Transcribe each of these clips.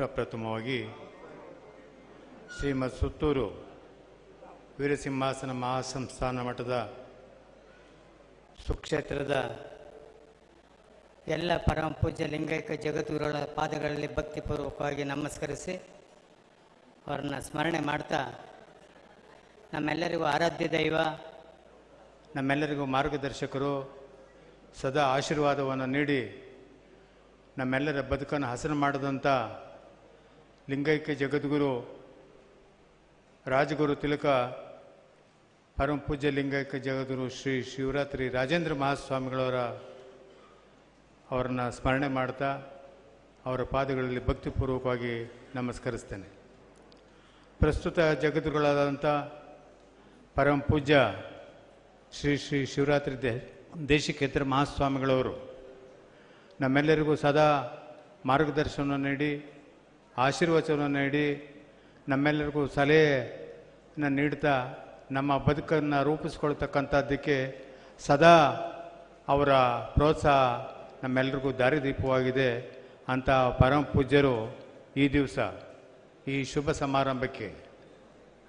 ಪ್ರಪ್ರಥಮವಾಗಿ ಶ್ರೀಮತ್ ಸುತ್ತೂರು ವೀರಸಿಂಹಾಸನ ಮಹಾಸಂಸ್ಥಾನ ಮಠದ ಸುಕ್ಷೇತ್ರದ ಎಲ್ಲ ಪರಮ ಪೂಜ್ಯ ಲಿಂಗೈಕ ಜಗದ್ಗುರುಗಳ ಪಾದಗಳಲ್ಲಿ ಭಕ್ತಿಪೂರ್ವಕವಾಗಿ ನಮಸ್ಕರಿಸಿ ಅವರನ್ನು ಸ್ಮರಣೆ ಮಾಡ್ತಾ ನಮ್ಮೆಲ್ಲರಿಗೂ ಆರಾಧ್ಯ ದೈವ, ನಮ್ಮೆಲ್ಲರಿಗೂ ಮಾರ್ಗದರ್ಶಕರು, ಸದಾ ಆಶೀರ್ವಾದವನ್ನು ನೀಡಿ ನಮ್ಮೆಲ್ಲರ ಬದುಕನ್ನು ಹಸನು ಮಾಡಿದಂಥ ಲಿಂಗೈಕ್ಯ ಜಗದ್ಗುರು ರಾಜಗುರು ತಿಲಕ, ಪರಮ ಪೂಜ್ಯ ಲಿಂಗೈಕ್ಯ ಜಗದ್ಗುರು ಶ್ರೀ ಶಿವರಾತ್ರಿ ರಾಜೇಂದ್ರ ಮಹಾಸ್ವಾಮಿಗಳವರ ಅವರನ್ನು ಸ್ಮರಣೆ ಮಾಡ್ತಾ ಅವರ ಪಾದಗಳಲ್ಲಿ ಭಕ್ತಿಪೂರ್ವಕವಾಗಿ ನಮಸ್ಕರಿಸ್ತೇನೆ. ಪ್ರಸ್ತುತ ಜಗದ್ಗುರುಗಳಾದಂಥ ಪರಮ ಪೂಜ್ಯ ಶ್ರೀ ಶ್ರೀ ಶಿವರಾತ್ರಿ ದೇ, ದೇಶಿಕೇತರ ಮಹಾಸ್ವಾಮಿಗಳವರು ನಮ್ಮೆಲ್ಲರಿಗೂ ಸದಾ ಮಾರ್ಗದರ್ಶನ ನೀಡಿ ಆಶೀರ್ವಚನವನ್ನು ನೀಡಿ ನಮ್ಮೆಲ್ಲರಿಗೂ ಸಲಹೆಯನ್ನು ನೀಡ್ತಾ ನಮ್ಮ ಬದುಕನ್ನು ರೂಪಿಸ್ಕೊಳ್ತಕ್ಕಂಥದ್ದಕ್ಕೆ ಸದಾ ಅವರ ಪ್ರೋತ್ಸಾಹ ನಮ್ಮೆಲ್ಲರಿಗೂ ದಾರಿದೀಪವಾಗಿದೆ ಅಂತ ಪರಮ ಪೂಜ್ಯರು ಈ ದಿವಸ ಈ ಶುಭ ಸಮಾರಂಭಕ್ಕೆ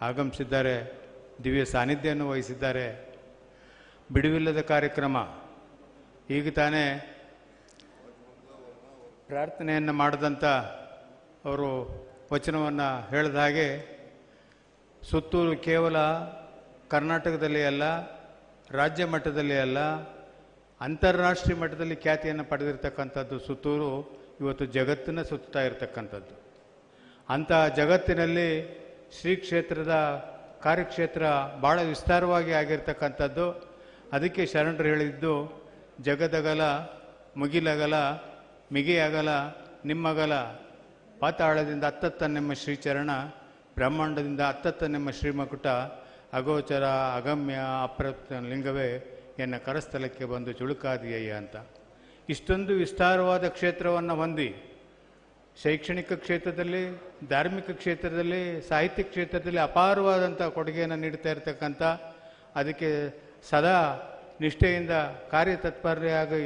ಆಗಮಿಸಿದ್ದಾರೆ, ದಿವ್ಯ ಸಾನ್ನಿಧ್ಯವನ್ನು ವಹಿಸಿದ್ದಾರೆ. ಬಿಡುವಿಲ್ಲದ ಕಾರ್ಯಕ್ರಮ, ಈಗ ತಾನೇ ಪ್ರಾರ್ಥನೆಯನ್ನು ಮಾಡಿದಂಥ ಅವರು ವಚನವನ್ನು ಹೇಳಿದಾಗೆ ಸುತ್ತೂರು ಕೇವಲ ಕರ್ನಾಟಕದಲ್ಲಿ ಅಲ್ಲ, ರಾಜ್ಯ ಮಟ್ಟದಲ್ಲಿ ಅಲ್ಲ, ಅಂತಾರಾಷ್ಟ್ರೀಯ ಮಟ್ಟದಲ್ಲಿ ಖ್ಯಾತಿಯನ್ನು ಪಡೆದಿರ್ತಕ್ಕಂಥದ್ದು ಸುತ್ತೂರು, ಇವತ್ತು ಜಗತ್ತನ್ನು ಸುತ್ತಾ ಇರತಕ್ಕಂಥದ್ದು. ಅಂಥ ಜಗತ್ತಿನಲ್ಲಿ ಶ್ರೀ ಕ್ಷೇತ್ರದ ಕಾರ್ಯಕ್ಷೇತ್ರ ಭಾಳ ವಿಸ್ತಾರವಾಗಿ ಆಗಿರ್ತಕ್ಕಂಥದ್ದು. ಅದಕ್ಕೆ ಶರಣರು ಹೇಳಿದ್ದು, ಜಗದಗಲ, ಮುಗಿಲಗಲ, ಮಿಗಿಯಗಲ, ನಿಮ್ಮಗಲ ಪಾತಾಳದಿಂದ ಅತ್ತತ್ತ ನಿಮ್ಮ ಶ್ರೀಚರಣ, ಬ್ರಹ್ಮಾಂಡದಿಂದ ಅತ್ತತ್ತ ನಿಮ್ಮ ಶ್ರೀಮಕುಟ, ಅಗೋಚರ, ಅಗಮ್ಯ ಅಪ್ರತ ಲಿಂಗವೇ ಎನ್ನ ಕರಸ್ಥಲಕ್ಕೆ ಬಂದು ಚುಳುಕಾದಿಯಯ್ಯ ಅಂತ. ಇಷ್ಟೊಂದು ವಿಸ್ತಾರವಾದ ಕ್ಷೇತ್ರವನ್ನು ಹೊಂದಿ, ಶೈಕ್ಷಣಿಕ ಕ್ಷೇತ್ರದಲ್ಲಿ, ಧಾರ್ಮಿಕ ಕ್ಷೇತ್ರದಲ್ಲಿ, ಸಾಹಿತ್ಯ ಕ್ಷೇತ್ರದಲ್ಲಿ ಅಪಾರವಾದಂಥ ಕೊಡುಗೆಯನ್ನು ನೀಡ್ತಾ ಇರತಕ್ಕಂಥ ಅದಕ್ಕೆ ಸದಾ ನಿಷ್ಠೆಯಿಂದ ಕಾರ್ಯತತ್ಪರ್ಯಾಗಿ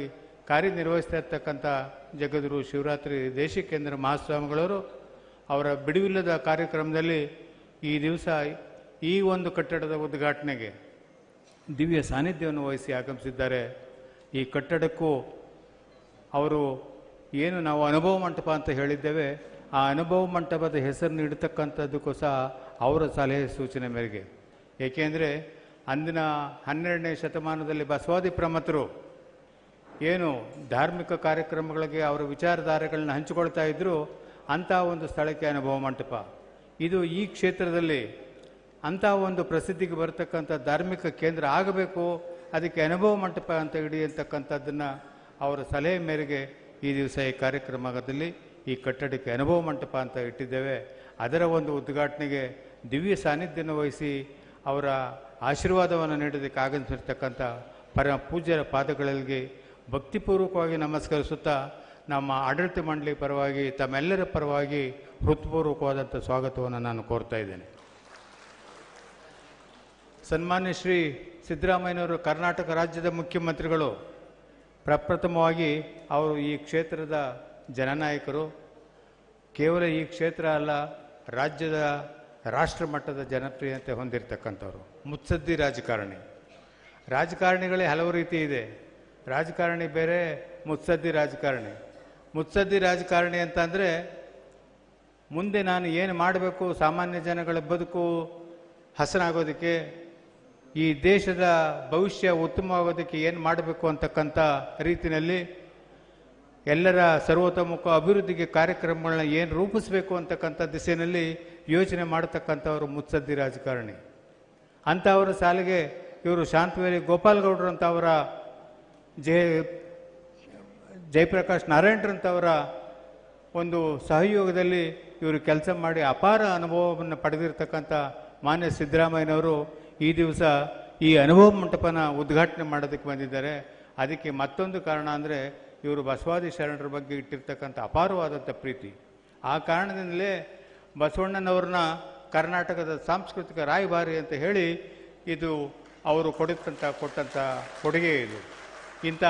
ಕಾರ್ಯನಿರ್ವಹಿಸ್ತಾ ಇರ್ತಕ್ಕಂಥ ಜಗದ್ಗುರು ಶಿವರಾತ್ರಿ ದೇಶಿಕೇಂದ್ರ ಮಹಾಸ್ವಾಮಿಗಳವರು ಅವರ ಬಿಡುವಿಲ್ಲದ ಕಾರ್ಯಕ್ರಮದಲ್ಲಿ ಈ ದಿವಸ ಈ ಒಂದು ಕಟ್ಟಡದ ಉದ್ಘಾಟನೆಗೆ ದಿವ್ಯ ಸಾನ್ನಿಧ್ಯವನ್ನು ವಹಿಸಿ ಆಗಮಿಸಿದ್ದಾರೆ. ಈ ಕಟ್ಟಡಕ್ಕೂ ಅವರು ಏನು ನಾವು ಅನುಭವ ಮಂಟಪ ಅಂತ ಹೇಳಿದ್ದೇವೆ. ಆ ಅನುಭವ ಮಂಟಪದ ಹೆಸರು ನೀಡತಕ್ಕಂಥದ್ದಕ್ಕೂ ಸಹ ಅವರ ಸಲಹೆ ಸೂಚನೆ ಮೇರೆಗೆ. ಏಕೆಂದರೆ ಅಂದಿನ ಹನ್ನೆರಡನೇ ಶತಮಾನದಲ್ಲಿ ಬಸವಾದಿ ಪ್ರಮತರು ಏನು ಧಾರ್ಮಿಕ ಕಾರ್ಯಕ್ರಮಗಳಿಗೆ ಅವರ ವಿಚಾರಧಾರೆಗಳನ್ನ ಹಂಚಿಕೊಳ್ತಾ ಇದ್ದರು ಅಂಥ ಒಂದು ಸ್ಥಳಕ್ಕೆ ಅನುಭವ ಮಂಟಪ. ಇದು ಈ ಕ್ಷೇತ್ರದಲ್ಲಿ ಅಂಥ ಒಂದು ಪ್ರಸಿದ್ಧಿಗೆ ಬರತಕ್ಕಂಥ ಧಾರ್ಮಿಕ ಕೇಂದ್ರ ಆಗಬೇಕು, ಅದಕ್ಕೆ ಅನುಭವ ಮಂಟಪ ಅಂತ ಹಿಡಿಯತಕ್ಕಂಥದ್ದನ್ನು ಅವರ ಸಲಹೆ ಮೇರೆಗೆ ಈ ದಿವಸ ಈ ಕಾರ್ಯಕ್ರಮದಲ್ಲಿ ಈ ಕಟ್ಟಡಕ್ಕೆ ಅನುಭವ ಮಂಟಪ ಅಂತ ಇಟ್ಟಿದ್ದೇವೆ. ಅದರ ಒಂದು ಉದ್ಘಾಟನೆಗೆ ದಿವ್ಯ ಸಾನ್ನಿಧ್ಯನ ವಹಿಸಿ ಅವರ ಆಶೀರ್ವಾದವನ್ನು ನೀಡೋದಕ್ಕೆ ಆಗಮಿಸಿರ್ತಕ್ಕಂಥ ಪರ ಪೂಜ್ಯರ ಪಾದಗಳಿಗೆ ಭಕ್ತಿಪೂರ್ವಕವಾಗಿ ನಮಸ್ಕರಿಸುತ್ತಾ ನಮ್ಮ ಆಡಳಿತ ಮಂಡಳಿ ಪರವಾಗಿ, ತಮ್ಮೆಲ್ಲರ ಪರವಾಗಿ ಹೃತ್ಪೂರ್ವಕವಾದಂಥ ಸ್ವಾಗತವನ್ನು ನಾನು ಕೋರ್ತಾ ಇದ್ದೇನೆ. ಸನ್ಮಾನ್ಯ ಶ್ರೀ ಸಿದ್ದರಾಮಯ್ಯನವರು ಕರ್ನಾಟಕ ರಾಜ್ಯದ ಮುಖ್ಯಮಂತ್ರಿಗಳು, ಪ್ರಪ್ರಥಮವಾಗಿ ಅವರು ಈ ಕ್ಷೇತ್ರದ ಜನನಾಯಕರು, ಕೇವಲ ಈ ಕ್ಷೇತ್ರ ಅಲ್ಲ, ರಾಜ್ಯದ ರಾಷ್ಟ್ರ ಮಟ್ಟದ ಜನಪ್ರಿಯತೆ ಹೊಂದಿರತಕ್ಕಂಥವ್ರು. ಮುತ್ಸದ್ದಿ ರಾಜಕಾರಣಿ. ರಾಜಕಾರಣಿಗಳೇ ಹಲವು ರೀತಿ ಇದೆ. ರಾಜಕಾರಣಿ ಬೇರೆ, ಮುತ್ಸದ್ದಿ ರಾಜಕಾರಣಿ. ಮುತ್ಸದ್ದಿ ರಾಜಕಾರಣಿ ಅಂತಂದರೆ, ಮುಂದೆ ನಾನು ಏನು ಮಾಡಬೇಕು, ಸಾಮಾನ್ಯ ಜನಗಳ ಬದುಕು ಹಸನಾಗೋದಕ್ಕೆ, ಈ ದೇಶದ ಭವಿಷ್ಯ ಉತ್ತಮವಾಗೋದಕ್ಕೆ ಏನು ಮಾಡಬೇಕು ಅಂತಕ್ಕಂಥ ರೀತಿಯಲ್ಲಿ ಎಲ್ಲರ ಸರ್ವತೋಮುಖ ಅಭಿವೃದ್ಧಿಗೆ ಕಾರ್ಯಕ್ರಮಗಳನ್ನ ಏನು ರೂಪಿಸಬೇಕು ಅಂತಕ್ಕಂಥ ದಿಸೆಯಲ್ಲಿ ಯೋಚನೆ ಮಾಡತಕ್ಕಂಥವರು ಮುತ್ಸದ್ದಿ ರಾಜಕಾರಣಿ. ಅಂಥವರ ಸಾಲಿಗೆ ಇವರು ಶಾಂತವೇರಿ ಗೋಪಾಲ್ಗೌಡರು ಅವರ ಜಯ ಜಯಪ್ರಕಾಶ್ ನಾರಾಯಣರಂಥವರ ಒಂದು ಸಹಯೋಗದಲ್ಲಿ ಇವರು ಕೆಲಸ ಮಾಡಿ ಅಪಾರ ಅನುಭವವನ್ನು ಪಡೆದಿರತಕ್ಕಂಥ ಮಾನ್ಯ ಸಿದ್ದರಾಮಯ್ಯನವರು ಈ ದಿವಸ ಈ ಅನುಭವ ಮಂಟಪನ ಉದ್ಘಾಟನೆ ಮಾಡೋದಕ್ಕೆ ಬಂದಿದ್ದಾರೆ. ಅದಕ್ಕೆ ಮತ್ತೊಂದು ಕಾರಣ ಅಂದರೆ ಇವರು ಬಸವಾದಿ ಶರಣರ ಬಗ್ಗೆ ಇಟ್ಟಿರ್ತಕ್ಕಂಥ ಅಪಾರವಾದಂಥ ಪ್ರೀತಿ. ಆ ಕಾರಣದಿಂದಲೇ ಬಸವಣ್ಣನವ್ರನ್ನ ಕರ್ನಾಟಕದ ಸಾಂಸ್ಕೃತಿಕ ರಾಯಭಾರಿ ಅಂತ ಹೇಳಿ ಇದು ಅವರು ಕೊಡುತ್ತಂಥ ಕೊಟ್ಟಂಥ ಕೊಡುಗೆ ಇದು. ಇಂಥ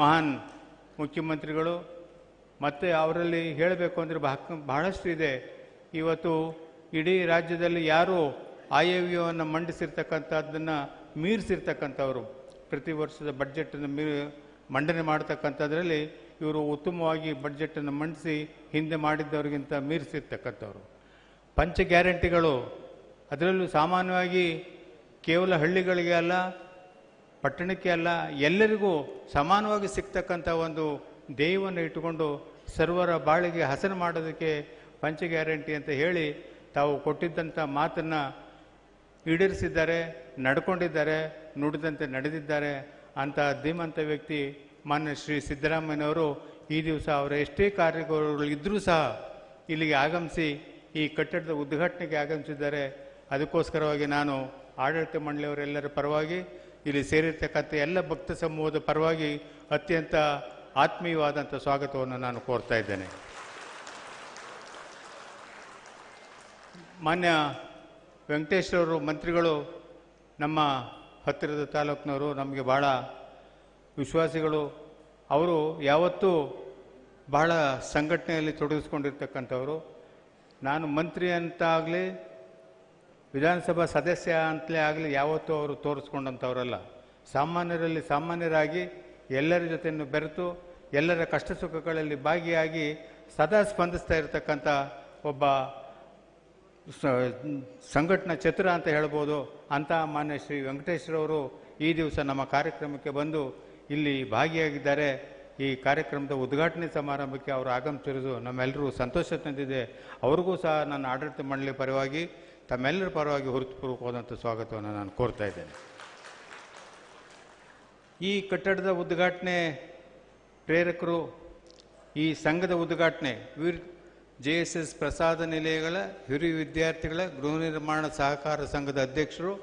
ಮಹಾನ್ ಮುಖ್ಯಮಂತ್ರಿಗಳು, ಮತ್ತು ಅವರಲ್ಲಿ ಹೇಳಬೇಕು ಅಂದರೆ ಬಹ ಬಹಳಷ್ಟು ಇದೆ. ಇವತ್ತು ಇಡೀ ರಾಜ್ಯದಲ್ಲಿ ಯಾರು ಆಯವ್ಯವನ್ನು ಮಂಡಿಸಿರ್ತಕ್ಕಂಥದ್ದನ್ನು ಮೀರಿಸಿರ್ತಕ್ಕಂಥವ್ರು, ಪ್ರತಿ ವರ್ಷದ ಬಡ್ಜೆಟನ್ನು ಮೀ ಮಂಡನೆ ಮಾಡ್ತಕ್ಕಂಥದ್ರಲ್ಲಿ ಇವರು ಉತ್ತಮವಾಗಿ ಬಡ್ಜೆಟನ್ನು ಮಂಡಿಸಿ ಹಿಂದೆ ಮಾಡಿದ್ದವರಿಗಿಂತ ಮೀರಿಸಿರ್ತಕ್ಕಂಥವ್ರು. ಪಂಚ ಗ್ಯಾರಂಟಿಗಳು, ಅದರಲ್ಲೂ ಸಾಮಾನ್ಯವಾಗಿ ಕೇವಲ ಹಳ್ಳಿಗಳಿಗೆ ಅಲ್ಲ ಪಟ್ಟಣಕ್ಕೆ ಅಲ್ಲ, ಎಲ್ಲರಿಗೂ ಸಮಾನವಾಗಿ ಸಿಗ್ತಕ್ಕಂಥ ಒಂದು ದೇಹವನ್ನು ಇಟ್ಟುಕೊಂಡು ಸರ್ವರ ಬಾಳಿಗೆ ಹಸನು ಮಾಡೋದಕ್ಕೆ ಪಂಚ ಗ್ಯಾರಂಟಿ ಅಂತ ಹೇಳಿ ತಾವು ಕೊಟ್ಟಿದ್ದಂಥ ಮಾತನ್ನು ಈಡೇರಿಸಿದ್ದಾರೆ, ನಡ್ಕೊಂಡಿದ್ದಾರೆ, ನುಡಿದಂತೆ ನಡೆದಿದ್ದಾರೆ ಅಂತ ಧೀಮಂತ ವ್ಯಕ್ತಿ ಮಾನ್ಯ ಶ್ರೀ ಸಿದ್ದರಾಮಯ್ಯನವರು ಈ ದಿವಸ ಅವರ ಎಷ್ಟೇ ಕಾರ್ಯಗಳಿದ್ದರೂ ಸಹ ಇಲ್ಲಿಗೆ ಆಗಮಿಸಿ ಈ ಕಟ್ಟಡದ ಉದ್ಘಾಟನೆಗೆ ಆಗಮಿಸಿದ್ದಾರೆ. ಅದಕ್ಕೋಸ್ಕರವಾಗಿ ನಾನು ಆಡಳಿತ ಮಂಡಳಿಯವರೆಲ್ಲರ ಪರವಾಗಿ ಇಲ್ಲಿ ಸೇರಿರ್ತಕ್ಕಂಥ ಎಲ್ಲ ಭಕ್ತ ಸಮೂಹದ ಪರವಾಗಿ ಅತ್ಯಂತ ಆತ್ಮೀಯವಾದಂಥ ಸ್ವಾಗತವನ್ನು ನಾನು ಕೋರ್ತಾ ಇದ್ದೇನೆ. ಮಾನ್ಯ ವೆಂಕಟೇಶ್ವರರು ಮಂತ್ರಿಗಳು, ನಮ್ಮ ಹತ್ತಿರದ ತಾಲೂಕಿನವರು ನಮಗೆ ಭಾಳ ವಿಶ್ವಾಸಿಗಳು. ಅವರು ಯಾವತ್ತೂ ಬಹಳ ಸಂಘಟನೆಯಲ್ಲಿ ತೊಡಗಿಸ್ಕೊಂಡಿರ್ತಕ್ಕಂಥವರು. ನಾನು ಮಂತ್ರಿ ಅಂತ ಆಗಲಿ ವಿಧಾನಸಭಾ ಸದಸ್ಯ ಅಂತಲೇ ಆಗಲಿ ಯಾವತ್ತೂ ಅವರು ತೋರಿಸ್ಕೊಂಡಂಥವ್ರಲ್ಲ. ಸಾಮಾನ್ಯರಲ್ಲಿ ಸಾಮಾನ್ಯರಾಗಿ ಎಲ್ಲರ ಜೊತೆಯನ್ನು ಬೆರೆತು ಎಲ್ಲರ ಕಷ್ಟ ಸುಖಗಳಲ್ಲಿ ಭಾಗಿಯಾಗಿ ಸದಾ ಸ್ಪಂದಿಸ್ತಾ ಇರತಕ್ಕಂಥ ಒಬ್ಬ ಸಂಘಟನಾ ಚತುರ ಅಂತ ಹೇಳ್ಬೋದು ಅಂತ ಮಾನ್ಯ ಶ್ರೀ ವೆಂಕಟೇಶ್ವರವರು ಈ ದಿವಸ ನಮ್ಮ ಕಾರ್ಯಕ್ರಮಕ್ಕೆ ಬಂದು ಇಲ್ಲಿ ಭಾಗಿಯಾಗಿದ್ದಾರೆ. ಈ ಕಾರ್ಯಕ್ರಮದ ಉದ್ಘಾಟನೆ ಸಮಾರಂಭಕ್ಕೆ ಅವರು ಆಗಮಿಸಿರೋದು ನಮ್ಮೆಲ್ಲರೂ ಸಂತೋಷ ತಂದಿದೆ. ಅವ್ರಿಗೂ ಸಹ ನನ್ನ ಆಡಳಿತ ಮಂಡಳಿ ಪರವಾಗಿ ತಮ್ಮೆಲ್ಲರ ಪರವಾಗಿ ಹೃತ್ಪೂರ್ವಕವಾದಂಥ ಸ್ವಾಗತವನ್ನು ನಾನು ಕೋರ್ತಾ ಇದ್ದೇನೆ. ಈ ಕಟ್ಟಡದ ಉದ್ಘಾಟನೆ ಪ್ರೇರಕರು, ಈ ಸಂಘದ ಉದ್ಘಾಟನೆ ವೀರ್ ಜೆ ಎಸ್ ಎಸ್ ಪ್ರಸಾದ ನಿಲಯಗಳ, ಹಿರಿಯ ವಿದ್ಯಾರ್ಥಿಗಳ, ಗೃಹ ನಿರ್ಮಾಣ ಸಹಕಾರ ಸಂಘದ ಅಧ್ಯಕ್ಷರು,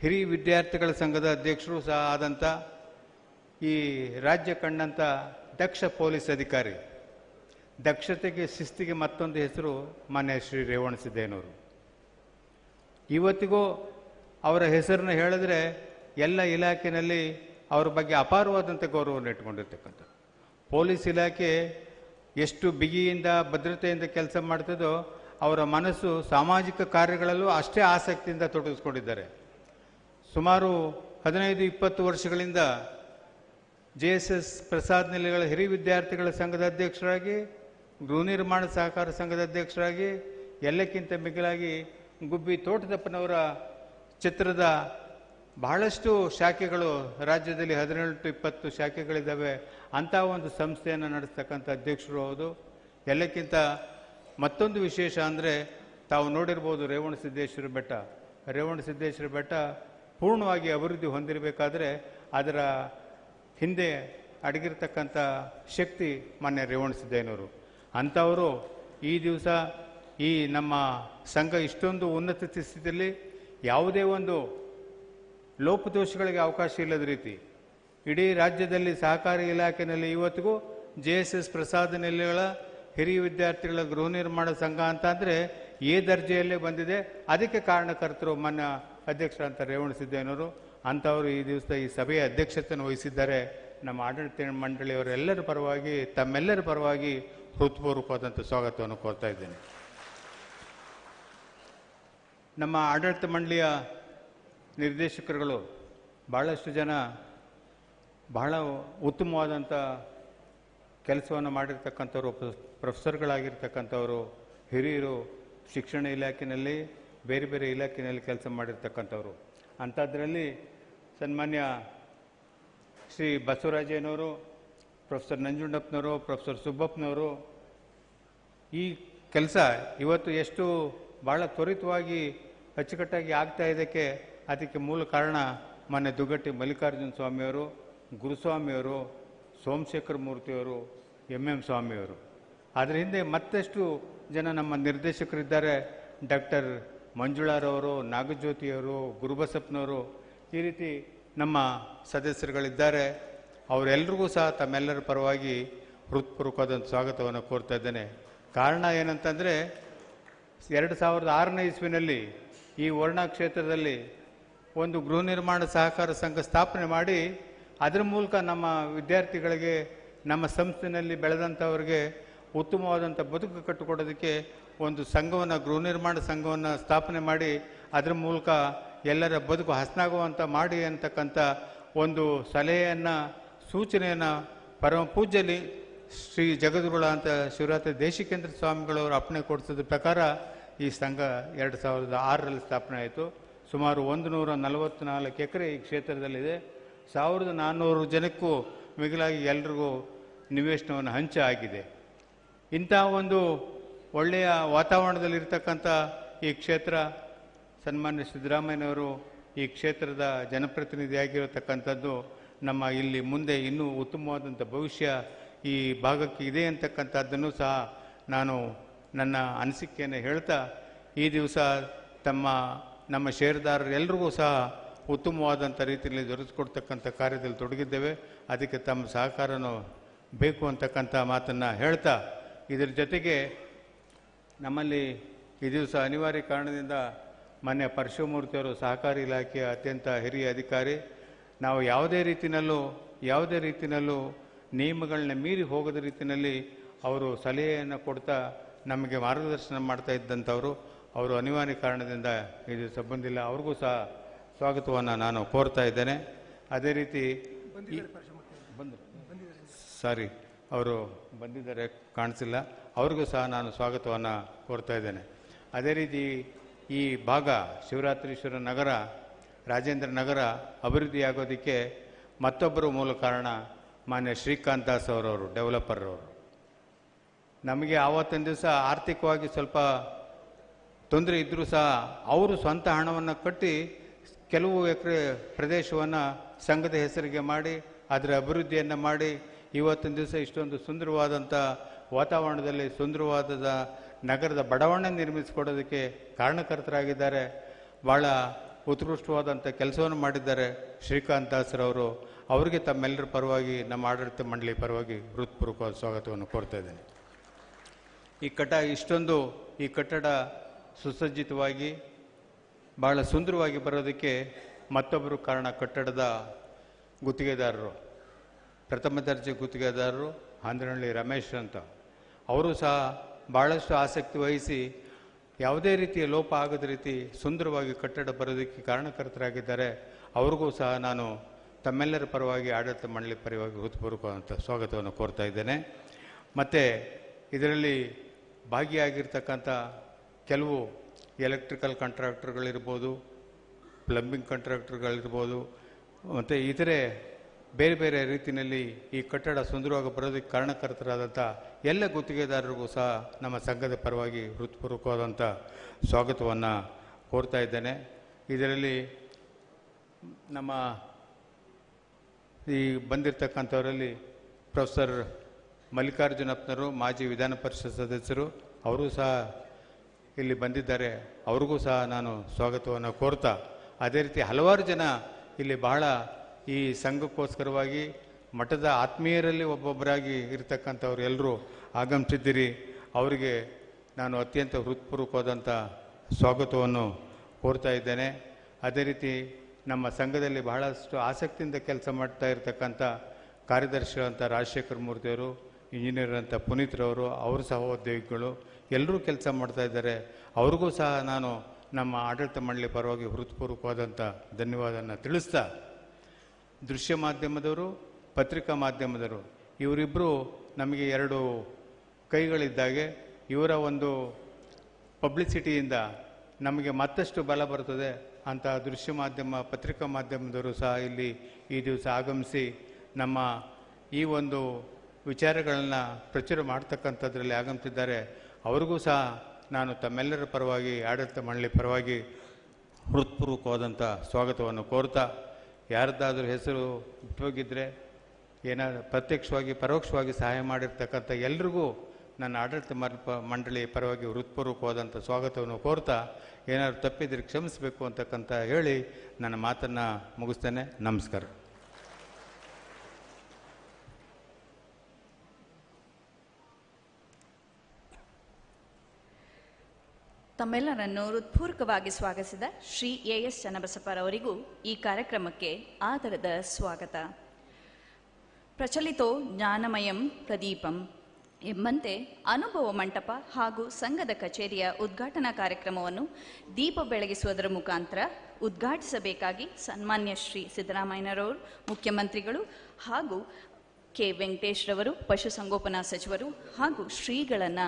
ಹಿರಿಯ ವಿದ್ಯಾರ್ಥಿಗಳ ಸಂಘದ ಅಧ್ಯಕ್ಷರು ಸಹ ಆದಂಥ ಈ ರಾಜ್ಯ ಕಂಡಂಥ ದಕ್ಷ ಪೊಲೀಸ್ ಅಧಿಕಾರಿ. ದಕ್ಷತೆಗೆ ಶಿಸ್ತಿಗೆ ಮತ್ತೊಂದು ಹೆಸರು ಮಾನ್ಯ ಶ್ರೀ ರೇವಣ ಸಿದ್ದೇನವರು ಇವತ್ತಿಗೂ ಅವರ ಹೆಸರನ್ನು ಹೇಳಿದ್ರೆ ಎಲ್ಲ ಇಲಾಖೆಯಲ್ಲಿ ಅವರ ಬಗ್ಗೆ ಅಪಾರವಾದಂಥ ಗೌರವವನ್ನು ಇಟ್ಕೊಂಡಿರ್ತಕ್ಕಂಥ ಪೊಲೀಸ್ ಇಲಾಖೆ ಎಷ್ಟು ಬಿಗಿಯಿಂದ ಭದ್ರತೆಯಿಂದ ಕೆಲಸ ಮಾಡ್ತದೋ ಅವರ ಮನಸ್ಸು ಸಾಮಾಜಿಕ ಕಾರ್ಯಗಳಲ್ಲೂ ಅಷ್ಟೇ ಆಸಕ್ತಿಯಿಂದ ತೊಡಗಿಸ್ಕೊಂಡಿದ್ದಾರೆ. ಸುಮಾರು ಹದಿನೈದು, ಇಪ್ಪತ್ತು ವರ್ಷಗಳಿಂದ ಜೆ ಎಸ್ ಎಸ್ ಪ್ರಸಾದ್ ನಿಲಯಗಳ ಹಿರಿಯ ವಿದ್ಯಾರ್ಥಿಗಳ ಸಂಘದ ಅಧ್ಯಕ್ಷರಾಗಿ, ಗೃಹ ನಿರ್ಮಾಣ ಸಹಕಾರ ಸಂಘದ ಅಧ್ಯಕ್ಷರಾಗಿ, ಎಲ್ಲಕ್ಕಿಂತ ಮಿಗಿಲಾಗಿ ಗುಬ್ಬಿ ತೋಟದಪ್ಪನವರ ಚಿತ್ರದ ಬಹಳಷ್ಟು ಶಾಖೆಗಳು ರಾಜ್ಯದಲ್ಲಿ ಹದಿನೆಂಟು ಇಪ್ಪತ್ತು ಶಾಖೆಗಳಿದ್ದಾವೆ. ಅಂಥ ಒಂದು ಸಂಸ್ಥೆಯನ್ನು ನಡೆಸ್ತಕ್ಕಂಥ ಅಧ್ಯಕ್ಷರು ಹೌದು. ಎಲ್ಲಕ್ಕಿಂತ ಮತ್ತೊಂದು ವಿಶೇಷ ಅಂದರೆ ತಾವು ನೋಡಿರ್ಬೋದು ರೇವಣ ಸಿದ್ದೇಶ್ವರ ಬೆಟ್ಟ. ರೇವಣ ಸಿದ್ದೇಶ್ವರ ಬೆಟ್ಟ ಪೂರ್ಣವಾಗಿ ಅಭಿವೃದ್ಧಿ ಹೊಂದಿರಬೇಕಾದ್ರೆ ಅದರ ಹಿಂದೆ ಅಡಗಿರ್ತಕ್ಕಂಥ ಶಕ್ತಿ ಮಾನ್ಯ ರೇವಣ ಸಿದ್ದೇನವರು. ಅಂಥವರು ಈ ದಿವಸ ಈ ನಮ್ಮ ಸಂಘ ಇಷ್ಟೊಂದು ಉನ್ನತ ಸ್ಥಿತಿಯಲ್ಲಿ ಯಾವುದೇ ಒಂದು ಲೋಪದೋಷಗಳಿಗೆ ಅವಕಾಶ ಇಲ್ಲದ ರೀತಿ ಇಡೀ ರಾಜ್ಯದಲ್ಲಿ ಸಹಕಾರಿ ಇಲಾಖೆಯಲ್ಲಿ ಇವತ್ತಿಗೂ ಜೆ ಎಸ್ ಎಸ್ ಪ್ರಸಾದ ನಿಲಯಗಳ ಹಿರಿಯ ವಿದ್ಯಾರ್ಥಿಗಳ ಗೃಹ ನಿರ್ಮಾಣ ಸಂಘ ಅಂತ ಅಂದರೆ ಎ ದರ್ಜೆಯಲ್ಲೇ ಬಂದಿದೆ. ಅದಕ್ಕೆ ಕಾರಣಕರ್ತರು ಮಾನ್ಯ ಅಧ್ಯಕ್ಷರಂತ ರೇವಣ ಸಿದ್ದೇನವರು ಅಂಥವರು ಈ ದಿವಸ ಈ ಸಭೆಯ ಅಧ್ಯಕ್ಷತೆಯನ್ನು ವಹಿಸಿದ್ದಾರೆ. ನಮ್ಮ ಆಡಳಿತ ಮಂಡಳಿಯವರೆಲ್ಲರ ಪರವಾಗಿ, ತಮ್ಮೆಲ್ಲರ ಪರವಾಗಿ ಹೃತ್ಪೂರ್ವಕವಾದಂಥ ಸ್ವಾಗತವನ್ನು ಕೋರ್ತಾ ಇದ್ದೇನೆ. ನಮ್ಮ ಆಡಳಿತ ಮಂಡಳಿಯ ನಿರ್ದೇಶಕರುಗಳು ಭಾಳಷ್ಟು ಜನ ಬಹಳ ಉತ್ತಮವಾದಂಥ ಕೆಲಸವನ್ನು ಮಾಡಿರ್ತಕ್ಕಂಥವ್ರು, ಪ್ರೊ- ಪ್ರೊಫೆಸರ್ಗಳಾಗಿರ್ತಕ್ಕಂಥವರು, ಹಿರಿಯರು ಶಿಕ್ಷಣ ಇಲಾಖೆಯಲ್ಲಿ, ಬೇರೆ ಬೇರೆ ಇಲಾಖೆಯಲ್ಲಿ ಕೆಲಸ ಮಾಡಿರ್ತಕ್ಕಂಥವ್ರು. ಅಂಥದ್ರಲ್ಲಿ ಸನ್ಮಾನ್ಯ ಶ್ರೀ ಬಸವರಾಜಯ್ಯನವರು, ಪ್ರೊಫೆಸರ್ ನಂಜುಂಡಪ್ಪನವರು, ಪ್ರೊಫೆಸರ್ ಸುಬ್ಬಪ್ಪನವರು ಈ ಕೆಲಸ ಇವತ್ತು ಎಷ್ಟು ಭಾಳ ತ್ವರಿತವಾಗಿ ಅಚ್ಚುಕಟ್ಟಾಗಿ ಆಗ್ತಾ ಇದಕ್ಕೆ ಅದಕ್ಕೆ ಮೂಲ ಕಾರಣ ಮೊನ್ನೆ ದುಗ್ಗಟ್ಟಿ ಮಲ್ಲಿಕಾರ್ಜುನ ಸ್ವಾಮಿಯವರು, ಗುರುಸ್ವಾಮಿಯವರು, ಸೋಮಶೇಖರ ಮೂರ್ತಿಯವರು, ಎಂ ಎಂ ಸ್ವಾಮಿಯವರು. ಅದರ ಹಿಂದೆ ಮತ್ತಷ್ಟು ಜನ ನಮ್ಮ ನಿರ್ದೇಶಕರಿದ್ದಾರೆ. ಡಾಕ್ಟರ್ ಮಂಜುಳಾರವರು, ನಾಗಜ್ಯೋತಿಯವರು, ಗುರುಬಸಪ್ಪನವರು, ಈ ರೀತಿ ನಮ್ಮ ಸದಸ್ಯರುಗಳಿದ್ದಾರೆ. ಅವರೆಲ್ಲರಿಗೂ ಸಹ ತಮ್ಮೆಲ್ಲರ ಪರವಾಗಿ ಹೃತ್ಪೂರ್ವಕವಾದಂಥ ಸ್ವಾಗತವನ್ನು ಕೋರ್ತಾ ಇದ್ದೇನೆ. ಕಾರಣ ಏನಂತಂದರೆ ಎರಡು ಸಾವಿರದ ಆರನೇ ಇಸ್ವಿನಲ್ಲಿ ಈ ವರ್ಣ ಕ್ಷೇತ್ರದಲ್ಲಿ ಒಂದು ಗೃಹ ನಿರ್ಮಾಣ ಸಹಕಾರ ಸಂಘ ಸ್ಥಾಪನೆ ಮಾಡಿ, ಅದರ ಮೂಲಕ ನಮ್ಮ ವಿದ್ಯಾರ್ಥಿಗಳಿಗೆ, ನಮ್ಮ ಸಂಸ್ಥೆಯಲ್ಲಿ ಬೆಳೆದಂಥವ್ರಿಗೆ ಉತ್ತಮವಾದಂಥ ಬದುಕು ಕಟ್ಟಿಕೊಡೋದಕ್ಕೆ ಒಂದು ಸಂಘವನ್ನು, ಗೃಹ ನಿರ್ಮಾಣ ಸಂಘವನ್ನು ಸ್ಥಾಪನೆ ಮಾಡಿ, ಅದರ ಮೂಲಕ ಎಲ್ಲರ ಬದುಕು ಹಸನಾಗುವಂಥ ಮಾಡಿ ಅಂತಕ್ಕಂಥ ಒಂದು ಸಲಹೆಯನ್ನು, ಸೂಚನೆಯನ್ನು ಪರಮ ಪೂಜ್ಯಲಿ ಶ್ರೀ ಜಗದ್ಗುಳ ಅಂತ ಶಿವರಾತ್ರಿ ದೇಶಿಕೇಂದ್ರ ಸ್ವಾಮಿಗಳವರು ಅಪ್ಪಣೆ ಕೊಡಿಸಿದ ಪ್ರಕಾರ ಈ ಸಂಘ ಎರಡು ಸಾವಿರದ ಆರರಲ್ಲಿ ಸ್ಥಾಪನೆ ಆಯಿತು. ಸುಮಾರು ಒಂದು ನೂರ ನಲವತ್ತ್ನಾಲ್ಕು ಎಕರೆ ಈ ಕ್ಷೇತ್ರದಲ್ಲಿದೆ. ಸಾವಿರದ ನಾನ್ನೂರು ಜನಕ್ಕೂ ಮಿಗಿಲಾಗಿ ಎಲ್ರಿಗೂ ನಿವೇಶನವನ್ನು ಹಂಚ ಆಗಿದೆ. ಇಂಥ ಒಂದು ಒಳ್ಳೆಯ ವಾತಾವರಣದಲ್ಲಿರ್ತಕ್ಕಂಥ ಈ ಕ್ಷೇತ್ರ, ಸನ್ಮಾನ್ಯ ಸಿದ್ದರಾಮಯ್ಯನವರು ಈ ಕ್ಷೇತ್ರದ ಜನಪ್ರತಿನಿಧಿಯಾಗಿರತಕ್ಕಂಥದ್ದು ನಮ್ಮ ಇಲ್ಲಿ ಮುಂದೆ ಇನ್ನೂ ಉತ್ತಮವಾದಂಥ ಭವಿಷ್ಯ ಈ ಭಾಗಕ್ಕೆ ಇದೆ ಅಂತಕ್ಕಂಥದ್ದನ್ನು ಸಹ ನಾನು ನನ್ನ ಅನಿಸಿಕೆಯನ್ನು ಹೇಳ್ತಾ, ಈ ದಿವಸ ತಮ್ಮ, ನಮ್ಮ ಷೇರುದಾರರೆಲ್ಲರಿಗೂ ಸಹ ಉತ್ತಮವಾದಂಥ ರೀತಿಯಲ್ಲಿ ದೊರಕಿಸ್ಕೊಡ್ತಕ್ಕಂಥ ಕಾರ್ಯದಲ್ಲಿ ತೊಡಗಿದ್ದೇವೆ. ಅದಕ್ಕೆ ತಮ್ಮ ಸಹಕಾರನೂ ಬೇಕು ಅಂತಕ್ಕಂಥ ಮಾತನ್ನು ಹೇಳ್ತಾ, ಇದರ ಜೊತೆಗೆ ನಮ್ಮಲ್ಲಿ ಈ ದಿವಸ ಅನಿವಾರ್ಯ ಕಾರಣದಿಂದ ಮಾನ್ಯ ಪರಶುಮೂರ್ತಿಯವರು ಸಹಕಾರಿ ಇಲಾಖೆಯ ಅತ್ಯಂತ ಹಿರಿಯ ಅಧಿಕಾರಿ. ನಾವು ಯಾವುದೇ ರೀತಿಯಲ್ಲೂ ಯಾವುದೇ ರೀತಿಯಲ್ಲೂ ನಿಯಮಗಳನ್ನ ಮೀರಿ ಹೋಗದ ರೀತಿಯಲ್ಲಿ ಅವರು ಸಲಹೆಯನ್ನು ಕೊಡ್ತಾ ನಮಗೆ ಮಾರ್ಗದರ್ಶನ ಮಾಡ್ತಾ ಇದ್ದಂಥವರು. ಅವರು ಅನಿವಾರ್ಯ ಕಾರಣದಿಂದ ಇದು ಸಂಬಂಧಿಲ್ಲ ಅವ್ರಿಗೂ ಸಹ ಸ್ವಾಗತವನ್ನು ನಾನು ಕೋರ್ತಾ ಇದ್ದೇನೆ. ಅದೇ ರೀತಿ ಬಂದರು. ಸಾರಿ ಅವರು ಬಂದಿದ್ದಾರೆ ಕಾಣಿಸಿಲ್ಲ. ಅವ್ರಿಗೂ ಸಹ ನಾನು ಸ್ವಾಗತವನ್ನು ಕೋರ್ತಾ ಇದ್ದೇನೆ. ಅದೇ ರೀತಿ ಈ ಭಾಗ ಶಿವರಾತ್ರೀಶ್ವರ ನಗರ ರಾಜೇಂದ್ರ ನಗರ ಅಭಿವೃದ್ಧಿಯಾಗೋದಕ್ಕೆ ಮತ್ತೊಬ್ಬರು ಮೂಲ ಕಾರಣ ಮಾನ್ಯ ಶ್ರೀಕಾಂತ್ ದಾಸ್ ಅವರವರು ಡೆವಲಪರ್ ಅವರು. ನಮಗೆ ಆವತ್ತಿನ ದಿವಸ ಆರ್ಥಿಕವಾಗಿ ಸ್ವಲ್ಪ ತೊಂದರೆ ಇದ್ದರೂ ಸಹ ಅವರು ಸ್ವಂತ ಹಣವನ್ನು ಕಟ್ಟಿ ಕೆಲವು ಎಕರೆ ಪ್ರದೇಶವನ್ನು ಸಂಘದ ಹೆಸರಿಗೆ ಮಾಡಿ, ಅದರ ಅಭಿವೃದ್ಧಿಯನ್ನು ಮಾಡಿ, ಇವತ್ತಿನ ದಿವಸ ಇಷ್ಟೊಂದು ಸುಂದರವಾದಂಥ ವಾತಾವರಣದಲ್ಲಿ ಸುಂದರವಾದ ನಗರದ ಬಡಾವಣೆ ನಿರ್ಮಿಸಿಕೊಡೋದಕ್ಕೆ ಕಾರಣಕರ್ತರಾಗಿದ್ದಾರೆ. ಭಾಳ ಉತ್ಕೃಷ್ಟವಾದಂಥ ಕೆಲಸವನ್ನು ಮಾಡಿದ್ದಾರೆ ಶ್ರೀಕಾಂತ್ ದಾಸರವರು ಅವರಿಗೆ ತಮ್ಮೆಲ್ಲರ ಪರವಾಗಿ, ನಮ್ಮ ಆಡಳಿತ ಮಂಡಳಿ ಪರವಾಗಿ ಹೃತ್ಪೂರ್ವಕವಾದ ಸ್ವಾಗತವನ್ನು ಕೋರ್ತಾ ಇದ್ದೇನೆ. ಈ ಕಟ, ಇಷ್ಟೊಂದು ಈ ಕಟ್ಟಡ ಸುಸಜ್ಜಿತವಾಗಿ, ಬಹಳ ಸುಂದರವಾಗಿ ಬರೋದಕ್ಕೆ ಮತ್ತೊಬ್ಬರು ಕಾರಣ ಕಟ್ಟಡದ ಗುತ್ತಿಗೆದಾರರು. ಪ್ರಥಮ ದರ್ಜೆ ಗುತ್ತಿಗೆದಾರರು ಆಂಧ್ರಹಳ್ಳಿ ರಮೇಶ್ ಅಂತ. ಅವರು ಸಹ ಭಾಳಷ್ಟು ಆಸಕ್ತಿ ವಹಿಸಿ ಯಾವುದೇ ರೀತಿಯ ಲೋಪ ಆಗದ ರೀತಿ ಸುಂದರವಾಗಿ ಕಟ್ಟಡ ಬರೋದಕ್ಕೆ ಕಾರಣಕರ್ತರಾಗಿದ್ದಾರೆ. ಅವ್ರಿಗೂ ಸಹ ನಾನು ತಮ್ಮೆಲ್ಲರ ಪರವಾಗಿ, ಆಡಳಿತ ಮಂಡಳಿ ಪರವಾಗಿ ಹೃತ್ಪೂರ್ವಕವಾದಂಥ ಸ್ವಾಗತವನ್ನು ಕೋರ್ತಾ ಇದ್ದೇನೆ. ಮತ್ತು ಇದರಲ್ಲಿ ಭಾಗಿಯಾಗಿರ್ತಕ್ಕಂಥ ಕೆಲವು ಎಲೆಕ್ಟ್ರಿಕಲ್ ಕಾಂಟ್ರಾಕ್ಟರ್ಗಳಿರ್ಬೋದು, ಪ್ಲಂಬಿಂಗ್ ಕಾಂಟ್ರಾಕ್ಟರ್ಗಳಿರ್ಬೋದು, ಮತ್ತು ಇತರೆ ಬೇರೆ ಬೇರೆ ರೀತಿಯಲ್ಲಿ ಈ ಕಟ್ಟಡ ಸುಂದರವಾಗಿ ಬರೋದಕ್ಕೆ ಕಾರಣಕರ್ತರಾದಂಥ ಎಲ್ಲ ಗುತ್ತಿಗೆದಾರರಿಗೂ ಸಹ ನಮ್ಮ ಸಂಘದ ಪರವಾಗಿ ಹೃತ್ಪೂರ್ವಕವಾದಂಥ ಸ್ವಾಗತವನ್ನು ಕೋರ್ತಾ ಇದ್ದೇನೆ. ಇದರಲ್ಲಿ ನಮ್ಮ ಈ ಬಂದಿರತಕ್ಕಂಥವರಲ್ಲಿ ಪ್ರೊಫೆಸರ್ ಮಲ್ಲಿಕಾರ್ಜುನಪ್ಪನವರು, ಮಾಜಿ ವಿಧಾನ ಪರಿಷತ್ ಸದಸ್ಯರು, ಅವರು ಸಹ ಇಲ್ಲಿ ಬಂದಿದ್ದಾರೆ. ಅವ್ರಿಗೂ ಸಹ ನಾನು ಸ್ವಾಗತವನ್ನು ಕೋರ್ತಾ, ಅದೇ ರೀತಿ ಹಲವಾರು ಜನ ಇಲ್ಲಿ ಬಹಳ ಈ ಸಂಘಕ್ಕೋಸ್ಕರವಾಗಿ ಮಠದ ಆತ್ಮೀಯರಲ್ಲಿ ಒಬ್ಬೊಬ್ಬರಾಗಿ ಇರತಕ್ಕಂಥವ್ರು ಎಲ್ಲರೂ ಆಗಮಿಸಿದ್ದೀರಿ. ಅವರಿಗೆ ನಾನು ಅತ್ಯಂತ ಹೃತ್ಪೂರ್ವಕವಾದಂಥ ಸ್ವಾಗತವನ್ನು ಕೋರ್ತಾ ಇದ್ದೇನೆ. ಅದೇ ರೀತಿ ನಮ್ಮ ಸಂಘದಲ್ಲಿ ಬಹಳಷ್ಟು ಆಸಕ್ತಿಯಿಂದ ಕೆಲಸ ಮಾಡ್ತಾ ಇರತಕ್ಕಂಥ ಕಾರ್ಯದರ್ಶಿ ಅಂತ ರಾಜಶೇಖರ ಮೂರ್ತಿಯವರು, ಇಂಜಿನಿಯರ್ ಅಂತ ಪುನೀತ್ರವರು ಸಹ ಸಹೋದ್ಯೋಗಿಗಳು ಎಲ್ಲರೂ ಕೆಲಸ ಮಾಡ್ತಾ ಇದ್ದಾರೆ. ಅವ್ರಿಗೂ ಸಹ ನಾನು ನಮ್ಮ ಆಡಳಿತ ಮಂಡಳಿ ಪರವಾಗಿ ಹೃತ್ಪೂರ್ವಕವಾದಂಥ ಧನ್ಯವಾದನ ತಿಳಿಸ್ತಾ, ದೃಶ್ಯ ಮಾಧ್ಯಮದವರು, ಪತ್ರಿಕಾ ಮಾಧ್ಯಮದವರು ಇವರಿಬ್ಬರು ನಮಗೆ ಎರಡು ಕೈಗಳಿದ್ದಾಗೆ, ಇವರ ಒಂದು ಪಬ್ಲಿಸಿಟಿಯಿಂದ ನಮಗೆ ಮತ್ತಷ್ಟು ಬಲ ಬರ್ತದೆ. ಅಂತ ದೃಶ್ಯ ಮಾಧ್ಯಮ, ಪತ್ರಿಕಾ ಮಾಧ್ಯಮದವರು ಸಹ ಇಲ್ಲಿ ಈ ದಿವಸ ಆಗಮಿಸಿ ನಮ್ಮ ಈ ಒಂದು ವಿಚಾರಗಳನ್ನು ಪ್ರಚುರ ಮಾಡ್ತಕ್ಕಂಥದ್ರಲ್ಲಿ ಆಗಮಿಸಿದ್ದಾರೆ ಅವ್ರಿಗೂ ಸಹ ನಾನು ತಮ್ಮೆಲ್ಲರ ಪರವಾಗಿ, ಆಡಳಿತ ಮಂಡಳಿ ಪರವಾಗಿ ಹೃತ್ಪೂರ್ವಕವಾದಂಥ ಸ್ವಾಗತವನ್ನು ಕೋರ್ತಾ, ಯಾರದ್ದಾದರೂ ಹೆಸರು ಬಿಟ್ಟೋಗಿದ್ದರೆ ಏನಾದ್ರು ಪ್ರತ್ಯಕ್ಷವಾಗಿ, ಪರೋಕ್ಷವಾಗಿ ಸಹಾಯ ಮಾಡಿರ್ತಕ್ಕಂಥ ಎಲ್ರಿಗೂ ನನ್ನ ಆಡಳಿತ ಮರ್- ಮಂಡಳಿ ಪರವಾಗಿ ಹೃತ್ಪೂರ್ವಕವಾದಂಥ ಸ್ವಾಗತವನ್ನು ಕೋರ್ತಾ ಏನಾದ್ರು ತಪ್ಪಿದ್ರೆ ಕ್ಷಮಿಸಬೇಕು ಅಂತಕ್ಕಂಥ ಹೇಳಿ ನನ್ನ ಮಾತನ್ನು ಮುಗಿಸ್ತೇನೆ. ನಮಸ್ಕಾರ. ತಮ್ಮೆಲ್ಲರನ್ನು ಹೃತ್ಪೂರ್ವಕವಾಗಿ ಸ್ವಾಗತಿಸಿದ ಶ್ರೀ ಎ ಎಸ್ ಚನ್ನಬಸಪ್ಪರವರಿಗೂ ಈ ಕಾರ್ಯಕ್ರಮಕ್ಕೆ ಆದರದ ಸ್ವಾಗತ. ಪ್ರಚಲಿತೋ ಜ್ಞಾನಮಯಂ ಪ್ರದೀಪಂ. ಎಂಬಂತೆ ಅನುಭವ ಮಂಟಪ ಹಾಗೂ ಸಂಘದ ಕಚೇರಿಯ ಉದ್ಘಾಟನಾ ಕಾರ್ಯಕ್ರಮವನ್ನು ದೀಪ ಬೆಳಗಿಸುವುದರ ಮುಖಾಂತರ ಉದ್ಘಾಟಿಸಬೇಕಾಗಿ ಸನ್ಮಾನ್ಯ ಶ್ರೀ ಸಿದ್ದರಾಮಯ್ಯನವರು ಮುಖ್ಯಮಂತ್ರಿಗಳು ಹಾಗೂ ಕೆ. ವೆಂಕಟೇಶ್ ರವರು ಪಶುಸಂಗೋಪನಾ ಸಚಿವರು ಹಾಗೂ ಶ್ರೀಗಳನ್ನ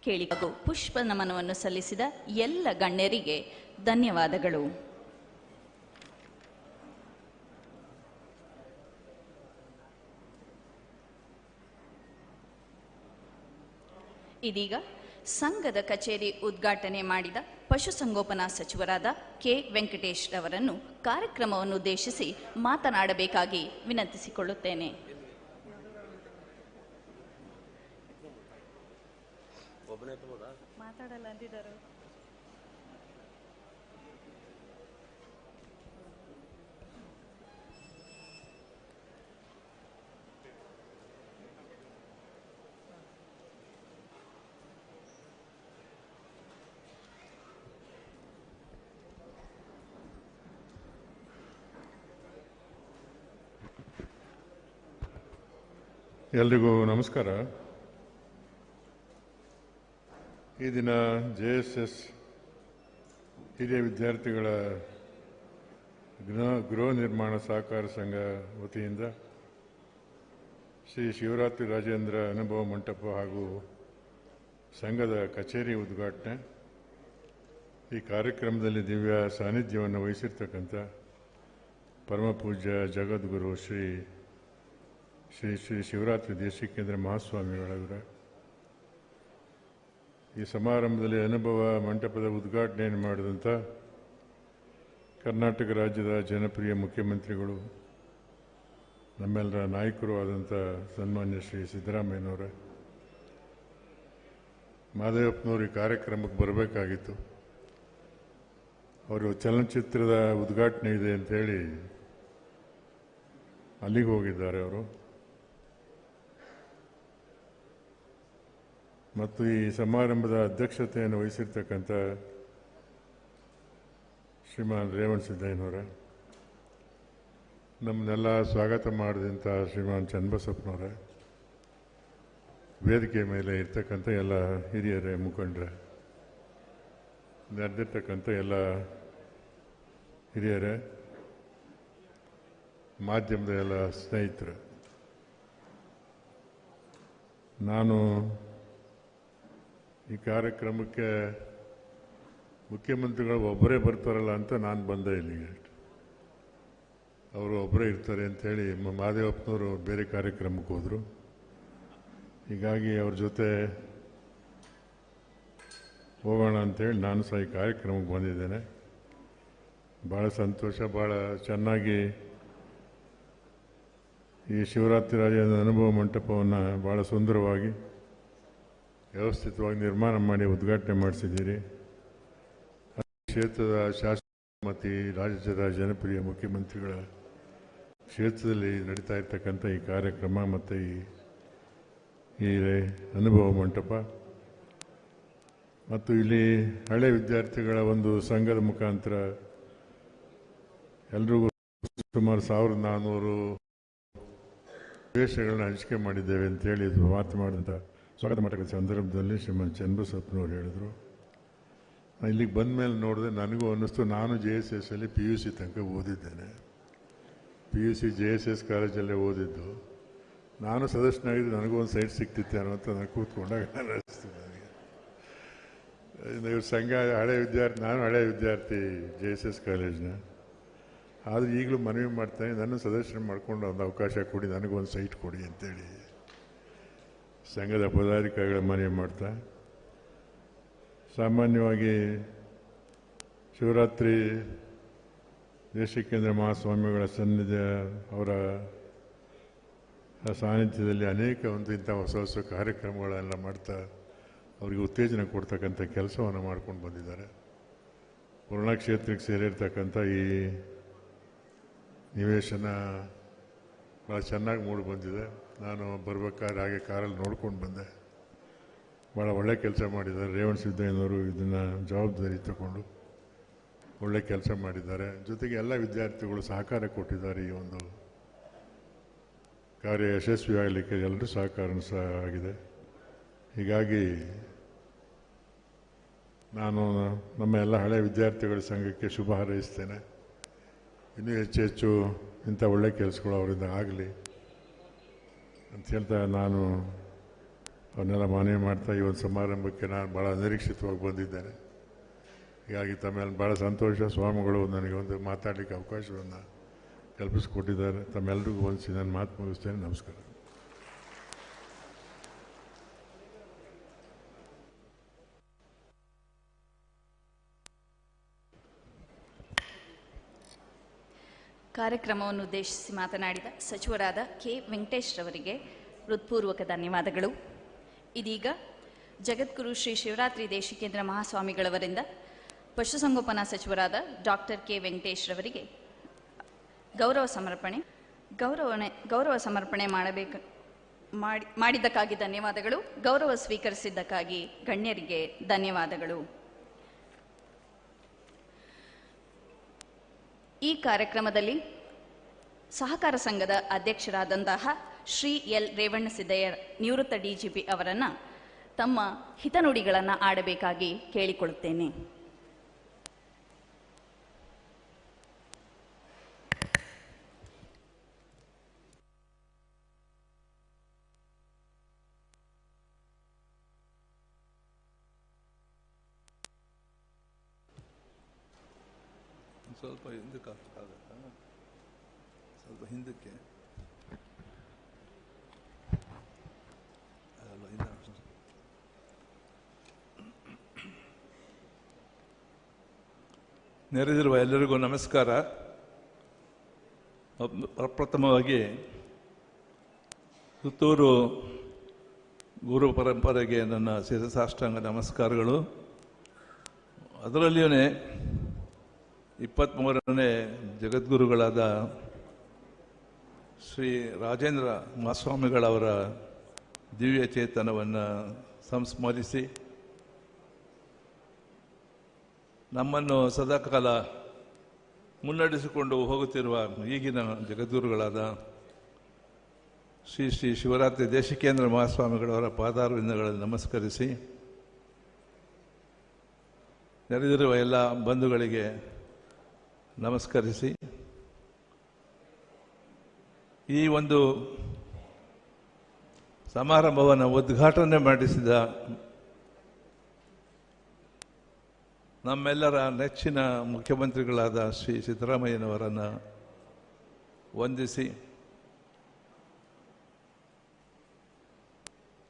ಕೇಳಿ ಹಾಗೂ ಪುಷ್ಪ ನಮನವನ್ನು ಸಲ್ಲಿಸಿದ ಎಲ್ಲ ಗಣ್ಯರಿಗೆ ಧನ್ಯವಾದಗಳು. ಇದೀಗ ಸಂಘದ ಕಚೇರಿ ಉದ್ಘಾಟನೆ ಮಾಡಿದ ಪಶುಸಂಗೋಪನಾ ಸಚಿವರಾದ ಕೆ. ವೆಂಕಟೇಶ್ ರವರನ್ನು ಕಾರ್ಯಕ್ರಮವನ್ನು ಉದ್ದೇಶಿಸಿ ಮಾತನಾಡಬೇಕಾಗಿ ವಿನಂತಿಸಿಕೊಳ್ಳುತ್ತೇನೆ. ಮಾತಾಡಲ್ಲ ಅಂದಿದ್ದಾರೆ. ಎಲ್ರಿಗೂ ನಮಸ್ಕಾರ. ಈ ದಿನ ಜೆ ಎಸ್ ಎಸ್ ಹಿರಿಯ ವಿದ್ಯಾರ್ಥಿಗಳ ಗೃಹ ನಿರ್ಮಾಣ ಸಹಕಾರ ಸಂಘ ವತಿಯಿಂದ ಶ್ರೀ ಶಿವರಾತ್ರಿ ರಾಜೇಂದ್ರ ಅನುಭವ ಮಂಟಪ ಹಾಗೂ ಸಂಘದ ಕಚೇರಿ ಉದ್ಘಾಟನೆ. ಈ ಕಾರ್ಯಕ್ರಮದಲ್ಲಿ ದಿವ್ಯ ಸಾನ್ನಿಧ್ಯವನ್ನು ವಹಿಸಿರ್ತಕ್ಕಂಥ ಪರಮಪೂಜ್ಯ ಜಗದ್ಗುರು ಶ್ರೀ ಶ್ರೀ ಶ್ರೀ ಶಿವರಾತ್ರಿ ದೇಶಿಕೇಂದ್ರ ಮಹಾಸ್ವಾಮಿಗಳವರ, ಈ ಸಮಾರಂಭದಲ್ಲಿ ಅನುಭವ ಮಂಟಪದ ಉದ್ಘಾಟನೆಯನ್ನು ಮಾಡಿದಂಥ ಕರ್ನಾಟಕ ರಾಜ್ಯದ ಜನಪ್ರಿಯ ಮುಖ್ಯಮಂತ್ರಿಗಳು, ನಮ್ಮೆಲ್ಲರ ನಾಯಕರು ಆದಂಥ ಸನ್ಮಾನ್ಯ ಶ್ರೀ ಸಿದ್ದರಾಮಯ್ಯನವರ, ಮಾದೇವಪ್ಪನವರು ಈ ಕಾರ್ಯಕ್ರಮಕ್ಕೆ ಬರಬೇಕಾಗಿತ್ತು. ಅವರು ಚಲನಚಿತ್ರದ ಉದ್ಘಾಟನೆ ಇದೆ ಅಂತೇಳಿ ಅಲ್ಲಿಗೆ ಹೋಗಿದ್ದಾರೆ ಅವರು. ಮತ್ತು ಈ ಸಮಾರಂಭದ ಅಧ್ಯಕ್ಷತೆಯನ್ನು ವಹಿಸಿರ್ತಕ್ಕಂಥ ಶ್ರೀಮಾನ್ ರೇವಣ್ ಸಿದ್ದಯ್ಯನವರ, ನಮ್ಮನ್ನೆಲ್ಲ ಸ್ವಾಗತ ಮಾಡಿದಂಥ ಶ್ರೀಮಾನ್ ಚನ್ನಬಸಪ್ಪನವರ, ವೇದಿಕೆ ಮೇಲೆ ಇರ್ತಕ್ಕಂಥ ಎಲ್ಲ ಹಿರಿಯರೇ, ಮುಖಂಡರ, ನಡೆದಿರ್ತಕ್ಕಂಥ ಎಲ್ಲ ಹಿರಿಯರೇ, ಮಾಧ್ಯಮದ ಎಲ್ಲ ಸ್ನೇಹಿತರು, ನಾನು ಈ ಕಾರ್ಯಕ್ರಮಕ್ಕೆ ಮುಖ್ಯಮಂತ್ರಿಗಳು ಒಬ್ಬರೇ ಬರ್ತಾರಲ್ಲ ಅಂತ ನಾನು ಬಂದೆ ಇಲ್ಲಿಗೆ ಅವರು ಒಬ್ಬರೇ ಇರ್ತಾರೆ ಅಂಥೇಳಿ ಮಹಾದೇವಪ್ಪನವರು ಬೇರೆ ಕಾರ್ಯಕ್ರಮಕ್ಕೆ ಹೋದರು. ಹೀಗಾಗಿ ಅವ್ರ ಜೊತೆ ಹೋಗೋಣ ಅಂತೇಳಿ ನಾನು ಸಹ ಈ ಕಾರ್ಯಕ್ರಮಕ್ಕೆ ಬಂದಿದ್ದೇನೆ. ಭಾಳ ಸಂತೋಷ, ಭಾಳ ಚೆನ್ನಾಗಿ ಈ ಶಿವರಾತ್ರಿ ರಾಜ ಅನುಭವ ಮಂಟಪವನ್ನು ಭಾಳ ಸುಂದರವಾಗಿ ವ್ಯವಸ್ಥಿತವಾಗಿ ನಿರ್ಮಾಣ ಮಾಡಿ ಉದ್ಘಾಟನೆ ಮಾಡಿಸಿದ್ದೀರಿ. ಕ್ಷೇತ್ರದ ಶಾಸಕ ಮತ್ತು ರಾಜ್ಯದ ಜನಪ್ರಿಯ ಮುಖ್ಯಮಂತ್ರಿಗಳ ಕ್ಷೇತ್ರದಲ್ಲಿ ನಡೀತಾ ಇರ್ತಕ್ಕಂಥ ಈ ಕಾರ್ಯಕ್ರಮ ಮತ್ತು ಈ ಈ ಅನುಭವ ಮಂಟಪ. ಮತ್ತು ಇಲ್ಲಿ ಹಳೆ ವಿದ್ಯಾರ್ಥಿಗಳ ಒಂದು ಸಂಘದ ಮುಖಾಂತರ ಎಲ್ರಿಗೂ ಸುಮಾರು ಸಾವಿರದ ನಾನ್ನೂರು ವೇಷಗಳನ್ನ ಹಂಚಿಕೆ ಮಾಡಿದ್ದೇವೆ ಅಂತೇಳಿ ಇದು ಮಾತು ಮಾಡಿದಂಥ ಸ್ವಾಗತ ಮಟ್ಟದ ಸಂದರ್ಭದಲ್ಲಿ ಶ್ರೀಮಂತ್ ಚನ್ನಬಸಪ್ಪನವ್ರು ಹೇಳಿದರು. ಇಲ್ಲಿಗೆ ಬಂದ ಮೇಲೆ ನೋಡಿದೆ ನನಗೂ ಅನ್ನಿಸ್ತು, ನಾನು ಜೆ ಎಸ್ ಎಸ್ ಅಲ್ಲಿ ಪಿ ಯು ಸಿ ತನಕ ಓದಿದ್ದೇನೆ. P U C J S S ಕಾಲೇಜಲ್ಲೇ ಓದಿದ್ದು. ನಾನು ಸದಸ್ಯನಾಗಿದ್ದು ನನಗೂ ಒಂದು ಸೈಟ್ ಸಿಗ್ತಿತ್ತೆ ಅಂತ ನಾನು ಕೂತ್ಕೊಂಡಾಗ ಅನ್ನಿಸ್ತು ನನಗೆ. ಇವ್ರ ಸಂಘ, ಹಳೆ ವಿದ್ಯಾರ್ಥಿ, ನಾನು ಹಳೆ ವಿದ್ಯಾರ್ಥಿ ಜೆ ಎಸ್ ಎಸ್ ಕಾಲೇಜ್ನ ಆದರೆ ಈಗಲೂ ಮನವಿ ಮಾಡ್ತಾನೆ, ನನ್ನ ಸದಸ್ಯನ ಮಾಡ್ಕೊಂಡು ಒಂದು ಅವಕಾಶ ಕೊಡಿ ನನಗೊಂದು ಸೈಟ್ ಕೊಡಿ ಅಂತೇಳಿ. ಸಂಘದ ಪದಾಧಿಕಾರಿಗಳ ಮನವಿ ಮಾಡ್ತಾ, ಸಾಮಾನ್ಯವಾಗಿ ಶಿವರಾತ್ರಿ ದೇಶಿಕೇಂದ್ರ ಮಹಾಸ್ವಾಮಿಗಳ ಸನ್ನಿಧ ಅವರ ಸಾನ್ನಿಧ್ಯದಲ್ಲಿ ಅನೇಕ ಒಂದು ಇಂಥ ಹೊಸ ಹೊಸ ಕಾರ್ಯಕ್ರಮಗಳೆಲ್ಲ ಮಾಡ್ತಾ ಅವರಿಗೆ ಉತ್ತೇಜನ ಕೊಡ್ತಕ್ಕಂಥ ಕೆಲಸವನ್ನು ಮಾಡ್ಕೊಂಡು ಬಂದಿದ್ದಾರೆ. ಪೂರ್ಣ ಕ್ಷೇತ್ರಕ್ಕೆ ಸೇರಿರ್ತಕ್ಕಂಥ ಈ ನಿವೇಶನ ಭಾಳ ಚೆನ್ನಾಗಿ ಮೂಡಿ ಬಂದಿದೆ. ನಾನು ಬರ್ಬೇಕಾದ್ರೆ ಹಾಗೆ ಕಾರಲ್ಲಿ ನೋಡ್ಕೊಂಡು ಬಂದೆ. ಭಾಳ ಒಳ್ಳೆ ಕೆಲಸ ಮಾಡಿದ್ದಾರೆ. ರೇವಣ್ ಸಿದ್ದಯ್ಯನವರು ಇದನ್ನು ಜವಾಬ್ದಾರಿ ತಗೊಂಡು ಒಳ್ಳೆ ಕೆಲಸ ಮಾಡಿದ್ದಾರೆ. ಜೊತೆಗೆ ಎಲ್ಲ ವಿದ್ಯಾರ್ಥಿಗಳು ಸಹಕಾರ ಕೊಟ್ಟಿದ್ದಾರೆ ಈ ಒಂದು ಕಾರ್ಯ ಯಶಸ್ವಿ ಆಗಲಿಕ್ಕೆ ಎಲ್ಲರೂ ಸಹಕಾರ ಸಹ ಆಗಿದೆ. ಹೀಗಾಗಿ ನಾನು ನಮ್ಮ ಎಲ್ಲ ಹಳೆ ವಿದ್ಯಾರ್ಥಿಗಳ ಸಂಘಕ್ಕೆ ಶುಭ ಹಾರೈಸ್ತೇನೆ. ಇನ್ನೂ ಹೆಚ್ಚು ಹೆಚ್ಚು ಇಂಥ ಒಳ್ಳೆ ಕೆಲಸಗಳು ಅವರಿಂದ ಆಗಲಿ. ಅಂತ ಹೇಳ್ತಾ ನಾನು ಅವನ್ನೆಲ್ಲ ಮನವಿ ಮಾಡ್ತಾ ಈ ಒಂದು ಸಮಾರಂಭಕ್ಕೆ ನಾನು ಭಾಳ ಅನಿರೀಕ್ಷಿತವಾಗಿ ಬಂದಿದ್ದೇನೆ. ಹೀಗಾಗಿ ತಮ್ಮೆಲ್ಲ ಭಾಳ ಸಂತೋಷ, ಸ್ವಾಮಿಗಳು ನನಗೆ ಒಂದು ಮಾತಾಡಲಿಕ್ಕೆ ಅವಕಾಶವನ್ನು ಕಲ್ಪಿಸಿಕೊಟ್ಟಿದ್ದಾರೆ. ತಮ್ಮೆಲ್ಲರಿಗೂ ಹೊಂದಿಸಿ ನನ್ನ ಮಾತು ಮುಗಿಸ್ತೇನೆ. ನಮಸ್ಕಾರ. ಕಾರ್ಯಕ್ರಮವನ್ನು ಉದ್ದೇಶಿಸಿ ಮಾತನಾಡಿದ ಸಚಿವರಾದ ಕೆ ವೆಂಕಟೇಶ್ ರವರಿಗೆ ಹೃತ್ಪೂರ್ವಕ ಧನ್ಯವಾದಗಳು. ಇದೀಗ ಜಗದ್ಗುರು ಶ್ರೀ ಶಿವರಾತ್ರಿ ದೇಶಿಕೇಂದ್ರ ಮಹಾಸ್ವಾಮಿಗಳವರಿಂದ ಪಶುಸಂಗೋಪನಾ ಸಚಿವರಾದ ಡಾಕ್ಟರ್ ಕೆ ವೆಂಕಟೇಶ್ ರವರಿಗೆ ಗೌರವ ಸಮರ್ಪಣೆ, ಗೌರವಣೆ, ಗೌರವ ಸಮರ್ಪಣೆ ಮಾಡಬೇಕು, ಮಾಡಿ, ಮಾಡಿದ್ದಕ್ಕಾಗಿ ಧನ್ಯವಾದಗಳು. ಗೌರವ ಸ್ವೀಕರಿಸಿದ್ದಕ್ಕಾಗಿ ಗಣ್ಯರಿಗೆ ಧನ್ಯವಾದಗಳು. ಈ ಕಾರ್ಯಕ್ರಮದಲ್ಲಿ ಸಹಕಾರ ಸಂಘದ ಅಧ್ಯಕ್ಷರಾದಂತಹ ಶ್ರೀ ಎಲ್ ರೇವಣ್ಣ ಸಿದ್ದಯ್ಯ ನಿವೃತ್ತ ಡಿಜಿಪಿ ಅವರನ್ನು ತಮ್ಮ ಹಿತನುಡಿಗಳನ್ನು ಆಡಬೇಕಾಗಿ ಕೇಳಿಕೊಳ್ಳುತ್ತೇನೆ ಒಂದ್ ಸ್ವಲ್ಪ ಹಿಂದಕ್ಕೆ ಹಾಕ್ಬೇಕಾಗತ್ತಾ ಸ್ವಲ್ಪ ಹಿಂದಕ್ಕೆ ಅದಲ್ಲ ಇಲ್ಲ ನೆರೆದಿರುವ ಎಲ್ಲರಿಗೂ ನಮಸ್ಕಾರ. ಪ್ರಪ್ರಥಮವಾಗಿ ಸುತ್ತೂರು ಗುರು ಪರಂಪರೆಗೆ ನನ್ನ ಶಿರಸಾಷ್ಟಾಂಗ ನಮಸ್ಕಾರಗಳು. ಅದರಲ್ಲಿಯೂ ಇಪ್ಪತ್ತ್ಮೂರನೇ ಜಗದ್ಗುರುಗಳಾದ ಶ್ರೀ ರಾಜೇಂದ್ರ ಮಹಾಸ್ವಾಮಿಗಳವರ ದಿವ್ಯ ಚೇತನವನ್ನು ಸಂಸ್ಮರಿಸಿ ನಮ್ಮನ್ನು ಸದಾಕಾಲ ಮುನ್ನಡೆಸಿಕೊಂಡು ಹೋಗುತ್ತಿರುವ ಈಗಿನ ಜಗದ್ಗುರುಗಳಾದ ಶ್ರೀ ಶ್ರೀ ಶಿವರಾತ್ರಿ ದೇಶಿಕೇಂದ್ರ ಮಹಾಸ್ವಾಮಿಗಳವರ ಪಾದಾರ್ವಿಂದಗಳನ್ನು ನಮಸ್ಕರಿಸಿ, ನೆರೆದಿರುವ ಎಲ್ಲ ಬಂಧುಗಳಿಗೆ ನಮಸ್ಕರಿಸಿ, ಈ ಒಂದು ಸಮಾರಂಭವನ್ನು ಉದ್ಘಾಟನೆ ಮಾಡಿಸಿದ ನಮ್ಮೆಲ್ಲರ ನೆಚ್ಚಿನ ಮುಖ್ಯಮಂತ್ರಿಗಳಾದ ಶ್ರೀ ಸಿದ್ದರಾಮಯ್ಯನವರನ್ನು ವಂದಿಸಿ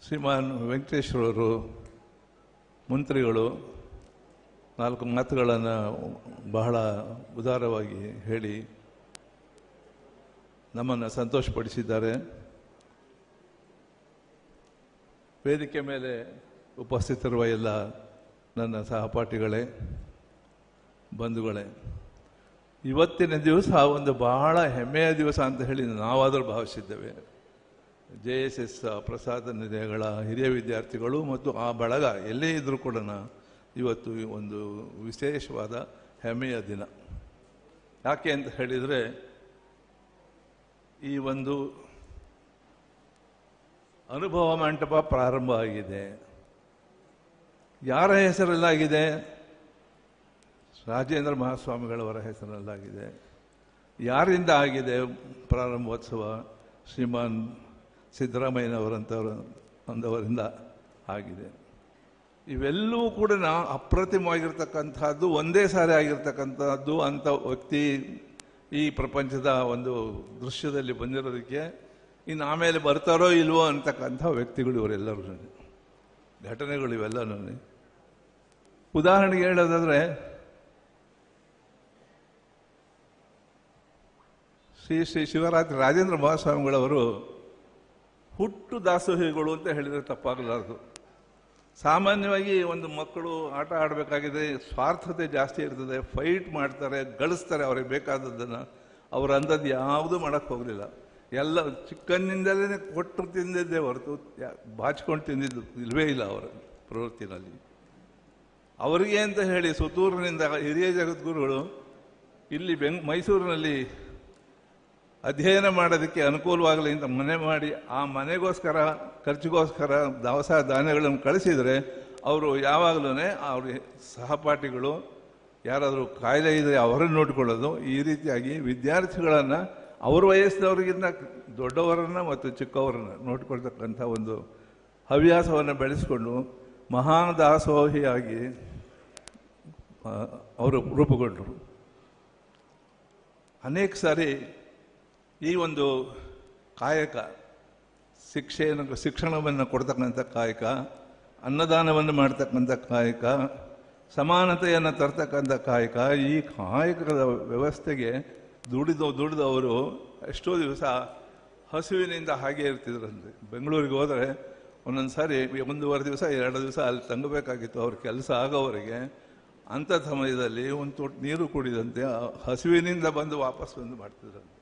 ಶ್ರೀಮಾನ್ ವೆಂಕಟೇಶ್ವರರು ಮಂತ್ರಿಗಳು ನಾಲ್ಕು ಮಾತುಗಳನ್ನು ಬಹಳ ಉದಾರವಾಗಿ ಹೇಳಿ ನಮ್ಮನ್ನು ಸಂತೋಷಪಡಿಸಿದ್ದಾರೆ. ವೇದಿಕೆ ಮೇಲೆ ಉಪಸ್ಥಿತರುವ ಎಲ್ಲ ನನ್ನ ಸಹಪಾಠಿಗಳೇ, ಬಂಧುಗಳೇ, ಇವತ್ತಿನ ದಿವಸ ಒಂದು ಬಹಳ ಹೆಮ್ಮೆಯ ದಿವಸ ಅಂತ ಹೇಳಿ ನಾವಾದರೂ ಭಾವಿಸಿದ್ದೇವೆ. ಜೆ ಎಸ್ ಎಸ್ ಪ್ರಸಾದ ನಿಲಯಗಳ ಹಿರಿಯ ವಿದ್ಯಾರ್ಥಿಗಳು ಮತ್ತು ಆ ಬಳಗ ಎಲ್ಲೇ ಇದ್ದರೂ ಕೂಡ ಇವತ್ತು ಒಂದು ವಿಶೇಷವಾದ ಹೆಮ್ಮೆಯ ದಿನ. ಯಾಕೆ ಅಂತ ಹೇಳಿದರೆ, ಈ ಒಂದು ಅನುಭವ ಮಂಟಪ ಪ್ರಾರಂಭ ಆಗಿದೆ. ಯಾರ ಹೆಸರಲ್ಲಾಗಿದೆ? ರಾಜೇಂದ್ರ ಮಹಾಸ್ವಾಮಿಗಳವರ ಹೆಸರಲ್ಲಾಗಿದೆ. ಯಾರಿಂದ ಆಗಿದೆ ಪ್ರಾರಂಭೋತ್ಸವ? ಶ್ರೀಮಾನ್ ಸಿದ್ದರಾಮಯ್ಯನವರಂಥವ್ರ ಅಂದವರಿಂದ ಆಗಿದೆ. ಇವೆಲ್ಲವೂ ಕೂಡ ನಾ ಅಪ್ರತಿಮವಾಗಿರ್ತಕ್ಕಂಥದ್ದು, ಒಂದೇ ಸಾರಿ ಆಗಿರ್ತಕ್ಕಂಥದ್ದು ಅಂಥ ವ್ಯಕ್ತಿ ಈ ಪ್ರಪಂಚದ ಒಂದು ದೃಶ್ಯದಲ್ಲಿ ಬಂದಿರೋದಕ್ಕೆ, ಇನ್ನು ಆಮೇಲೆ ಬರ್ತಾರೋ ಇಲ್ವೋ ಅಂತಕ್ಕಂಥ ವ್ಯಕ್ತಿಗಳು ಇವರೆಲ್ಲರೂ ಘಟನೆಗಳು ಇವೆಲ್ಲನೂ ಉದಾಹರಣೆಗೆ ಹೇಳೋದಾದ್ರೆ, ಶ್ರೀ ಶ್ರೀ ಶಿವರಾತ್ರಿ ರಾಜೇಂದ್ರ ಮಹಾಸ್ವಾಮಿಗಳವರು ಹುಟ್ಟು ದಾಸೋಹಿಗಳು ಅಂತ ಹೇಳಿದರೆ ತಪ್ಪಾಗಲಾರದು. ಸಾಮಾನ್ಯವಾಗಿ ಒಂದು ಮಕ್ಕಳು ಆಟ ಆಡಬೇಕಾಗಿದೆ, ಸ್ವಾರ್ಥತೆ ಜಾಸ್ತಿ ಇರ್ತದೆ ಫೈಟ್ ಮಾಡ್ತಾರೆ, ಗಳಿಸ್ತಾರೆ ಅವ್ರಿಗೆ ಬೇಕಾದದ್ದನ್ನು, ಅವರು ಅಂದದ್ದು ಯಾವುದೂ ಮಾಡೋಕ್ಕೆ ಹೋಗಲಿಲ್ಲ. ಎಲ್ಲ ಚಿಕ್ಕನ್ನಿಂದಲೇ ಕೊಟ್ಟು ತಿಂದಿದ್ದೇ ಹೊರತು ಬಾಚ್ಕೊಂಡು ತಿಂದಿದ್ದು ಇಲ್ವೇ ಇಲ್ಲ ಅವರ ಪ್ರವೃತ್ತಿನಲ್ಲಿ. ಅವರಿಗೆ ಅಂತ ಹೇಳಿ ಸುತ್ತೂರಿನಿಂದ ಹಿರಿಯ ಜಗದ್ಗುರುಗಳು ಇಲ್ಲಿ ಬೆಂಗ್, ಮೈಸೂರಿನಲ್ಲಿ ಅಧ್ಯಯನ ಮಾಡೋದಕ್ಕೆ ಅನುಕೂಲವಾಗಲಿ ಅಂತ ಮನೆ ಮಾಡಿ, ಆ ಮನೆಗೋಸ್ಕರ, ಖರ್ಚಿಗೋಸ್ಕರ ದವಸ ಧಾನ್ಯಗಳನ್ನು ಕಳಿಸಿದರೆ ಅವರು ಯಾವಾಗಲೂ ಅವ್ರ ಸಹಪಾಠಿಗಳು ಯಾರಾದರೂ ಕಾಯಿಲೆ ಇದ್ದರೆ ಅವರನ್ನು ನೋಡಿಕೊಳ್ಳೋದು. ಈ ರೀತಿಯಾಗಿ ವಿದ್ಯಾರ್ಥಿಗಳನ್ನು ಅವ್ರ ವಯಸ್ಸಿನವರಿಗಿಂತ ದೊಡ್ಡವರನ್ನು ಮತ್ತು ಚಿಕ್ಕವರನ್ನು ನೋಡಿಕೊಳ್ತಕ್ಕಂಥ ಒಂದು ಹವ್ಯಾಸವನ್ನು ಬೆಳೆಸಿಕೊಂಡು ಮಹಾನ್ ದಾಸೋಹಿಯಾಗಿ ಅವರು ರೂಪುಗೊಂಡರು. ಅನೇಕ ಸಾರಿ ಈ ಒಂದು ಕಾಯಕ, ಶಿಕ್ಷೆಯನ್ನು, ಶಿಕ್ಷಣವನ್ನು ಕೊಡ್ತಕ್ಕಂಥ ಕಾಯಕ, ಅನ್ನದಾನವನ್ನು ಮಾಡ್ತಕ್ಕಂಥ ಕಾಯಕ, ಸಮಾನತೆಯನ್ನು ತರ್ತಕ್ಕಂಥ ಕಾಯಕ, ಈ ಕಾಯಕದ ವ್ಯವಸ್ಥೆಗೆ ದುಡಿದು, ದುಡಿದವರು ಎಷ್ಟೋ ದಿವಸ ಹಸುವಿನಿಂದ ಹಾಗೆ ಇರ್ತಿದ್ರಂತೆ ಬೆಂಗಳೂರಿಗೆ ಹೋದರೆ ಒಂದೊಂದು ಸಾರಿ ಒಂದೂವರೆ ದಿವಸ, ಎರಡು ದಿವಸ ಅಲ್ಲಿ ತಂಗಬೇಕಾಗಿತ್ತು. ಅವ್ರ ಕೆಲಸ ಆಗೋವರೆಗೆ ಅಂಥ ಸಮಯದಲ್ಲಿ ಒಂದು ತೊಟ್ಟು ನೀರು ಕುಡಿದಂತೆ ಹಸಿವಿನಿಂದ ಬಂದು ವಾಪಸ್ ಬಂದು ಮಾಡ್ತಿದ್ರಂತೆ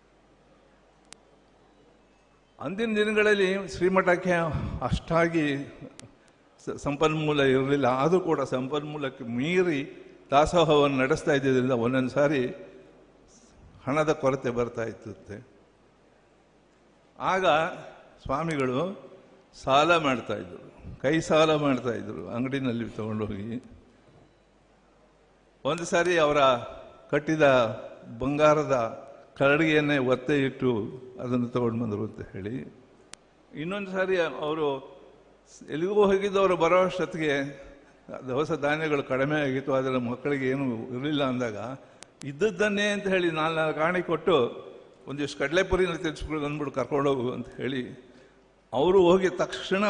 ಅಂದಿನ ದಿನಗಳಲ್ಲಿ ಶ್ರೀಮಠಕ್ಕೆ ಅಷ್ಟಾಗಿ ಸಂಪನ್ಮೂಲ ಇರಲಿಲ್ಲ. ಆದರೂ ಕೂಡ ಸಂಪನ್ಮೂಲಕ್ಕೆ ಮೀರಿ ದಾಸೋಹವನ್ನು ನಡೆಸ್ತಾ ಇದ್ದಿದ್ದರಿಂದ ಒಂದೊಂದು ಸಾರಿ ಹಣದ ಕೊರತೆ ಬರ್ತಾ ಇತ್ತಂತೆ ಆಗ ಸ್ವಾಮಿಗಳು ಸಾಲ ಮಾಡ್ತಾ ಇದ್ರು. ಕೈ ಸಾಲ ಮಾಡ್ತಾ ಇದ್ರು. ಅಂಗಡಿನಲ್ಲಿ ತಗೊಂಡೋಗಿ. ಒಂದು ಸಾರಿ ಅವರ ಕಟ್ಟಿದ ಬಂಗಾರದ ಕರಡಿಗೆಯನ್ನೇ ಒತ್ತೆ ಇಟ್ಟು ಅದನ್ನು ತಗೊಂಡು ಬಂದರು ಅಂತ ಹೇಳಿ. ಇನ್ನೊಂದು ಸಾರಿ ಅವರು ಎಲ್ಲಿಗೂ ಹೋಗಿದ್ದವರು ಬರೋ ಅಷ್ಟೊತ್ತಿಗೆ ದವಸ ಧಾನ್ಯಗಳು ಕಡಿಮೆ ಆಗಿತ್ತು ಅದರ ಮಕ್ಕಳಿಗೆ ಏನು ಇರಲಿಲ್ಲ ಅಂದಾಗ, ಇದ್ದದ್ದನ್ನೇ ಅಂತ ಹೇಳಿ ನಾಲ್ಕು ಕಾಣಿ ಕೊಟ್ಟು ಒಂದಿಷ್ಟು ಕಡಲೆಪುರಿನ ತೆಗೆಸ್ಕೊಂಡು ಅಂದ್ಬಿಟ್ಟು ಕರ್ಕೊಂಡೋಗು ಅಂತ ಹೇಳಿ ಅವರು ಹೋಗಿ ತಕ್ಷಣ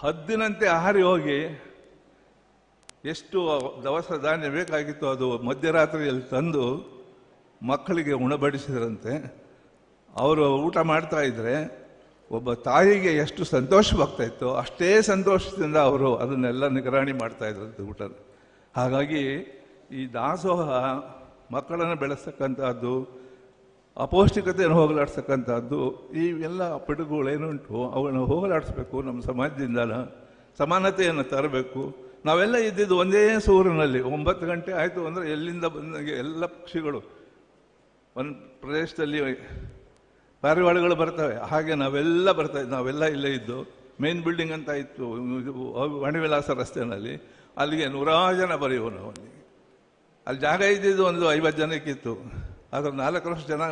ಹದ್ದಿನಂತೆ ಹಾರಿ ಹೋಗಿ ಎಷ್ಟು ದವಸ ಧಾನ್ಯ ಬೇಕಾಗಿತ್ತು ಅದು ಮಧ್ಯರಾತ್ರಿಯಲ್ಲಿ ತಂದು ಮಕ್ಕಳಿಗೆ ಉಣಬಡಿಸಿದ್ರಂತೆ. ಅವರು ಊಟ ಮಾಡ್ತಾ ಇದ್ರೆ ಒಬ್ಬ ತಾಯಿಗೆ ಎಷ್ಟು ಸಂತೋಷವಾಗ್ತಾ ಇತ್ತು ಅಷ್ಟೇ ಸಂತೋಷದಿಂದ ಅವರು ಅದನ್ನೆಲ್ಲ ನಿಗರಾಣಿ ಮಾಡ್ತಾ ಇದ್ರಂತೆ ಊಟ ಹಾಗಾಗಿ ಈ ದಾಸೋಹ ಮಕ್ಕಳನ್ನು ಬೆಳೆಸ್ತಕ್ಕಂಥದ್ದು ಅಪೌಷ್ಟಿಕತೆಯನ್ನು ಹೋಗಲಾಡಿಸ್ತಕ್ಕಂಥದ್ದು ಈ ಎಲ್ಲ ಪಿಡುಗುಗಳೇನುಂಟು ಅವನ್ನು ಹೋಗಲಾಡಿಸ್ಬೇಕು ನಮ್ಮ ಸಮಾಜದಿಂದ ಸಮಾನತೆಯನ್ನು ತರಬೇಕು. ನಾವೆಲ್ಲ ಇದ್ದಿದ್ದು ಒಂದೇ ಸೂರಿನಲ್ಲಿ, ಒಂಬತ್ತು ಗಂಟೆ ಆಯಿತು ಅಂದರೆ ಎಲ್ಲಿಂದ ಬಂದಂಗೆ ಎಲ್ಲ ಪಕ್ಷಿಗಳು, ಒಂದು ಪ್ರದೇಶದಲ್ಲಿ ಪಾರಿವಾಳಗಳು ಬರ್ತವೆ, ಹಾಗೆ ನಾವೆಲ್ಲ ಬರ್ತಾ ಇದ್ದು, ನಾವೆಲ್ಲ ಇಲ್ಲೇ ಇದ್ದು ಮೇನ್ ಬಿಲ್ಡಿಂಗ್ ಅಂತ ಇತ್ತು ವಾಣಿವಿಲಾಸ ರಸ್ತೆಯಲ್ಲಿ ಅಲ್ಲಿಗೆ ನೂರಾರು ಜನ ಬರೆಯುವ ನಾವು ಅಲ್ಲಿ ಜಾಗ ಇದ್ದಿದ್ದು ಒಂದು ಐವತ್ತು ಜನಕ್ಕಿತ್ತು. ಆದ್ರೆ ನಾಲ್ಕರಷ್ಟು ಜನ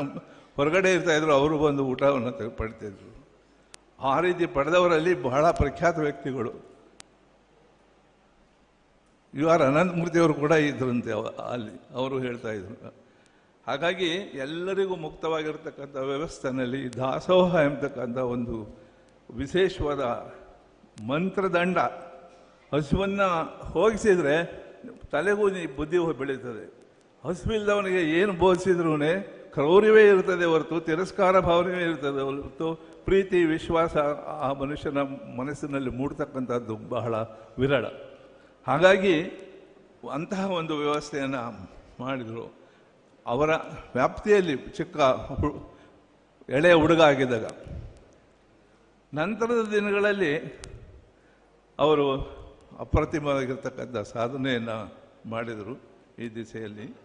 ಹೊರಗಡೆ ಇರ್ತಾ ಇದ್ರು, ಅವರು ಬಂದು ಊಟವನ್ನು ತೆಗೆ- ಪಡಿತಾ ಇದ್ರು. ಆ ರೀತಿ ಪಡೆದವರಲ್ಲಿ ಬಹಳ ಪ್ರಖ್ಯಾತ ವ್ಯಕ್ತಿಗಳು. ಯು ಆರ್ ಅನಂತಮೂರ್ತಿಯವರು ಕೂಡ ಇದ್ರಂತೆ ಅಲ್ಲಿ, ಅವರು ಹೇಳ್ತಾ ಇದ್ರು. ಹಾಗಾಗಿ ಎಲ್ಲರಿಗೂ ಮುಕ್ತವಾಗಿರ್ತಕ್ಕಂಥ ವ್ಯವಸ್ಥೆನಲ್ಲಿ ದಾಸೋಹ ಎಂಬತಕ್ಕಂಥ ಒಂದು ವಿಶೇಷವಾದ ಮಂತ್ರದಂಡ ಹಸುವನ್ನು ಹೋಗಿಸಿದರೆ ತಲೆಗೂ ಬುದ್ಧಿ ಬೆಳೀತದೆ. ಹಸುವಿಲ್ಲದವನಿಗೆ ಏನು ಬೋಧಿಸಿದ್ರೂ ಕ್ರೌರ್ಯವೇ ಇರ್ತದೆ ಹೊರತು, ತಿರಸ್ಕಾರ ಭಾವನೆಯೇ ಇರ್ತದೆ ಹೊರತು, ಪ್ರೀತಿ, ವಿಶ್ವಾಸ ಆ ಮನುಷ್ಯನ ಮನಸ್ಸಿನಲ್ಲಿ ಮೂಡ್ತಕ್ಕಂಥದ್ದು ಬಹಳ ವಿರಳ. ಹಾಗಾಗಿ ಅಂತಹ ಒಂದು ವ್ಯವಸ್ಥೆಯನ್ನು ಮಾಡಿದರು. ಅವರ ವ್ಯಾಪ್ತಿಯಲ್ಲಿ ಚಿಕ್ಕ ಎಳೆ ಹುಡುಗ ಆಗಿದ್ದಾಗ ನಂತರದ ದಿನಗಳಲ್ಲಿ ಅವರು ಅಪ್ರತಿಮವಾಗಿರ್ತಕ್ಕಂಥ ಸಾಧನೆಯನ್ನು ಮಾಡಿದರು ಈ ದಿಸೆಯಲ್ಲಿ.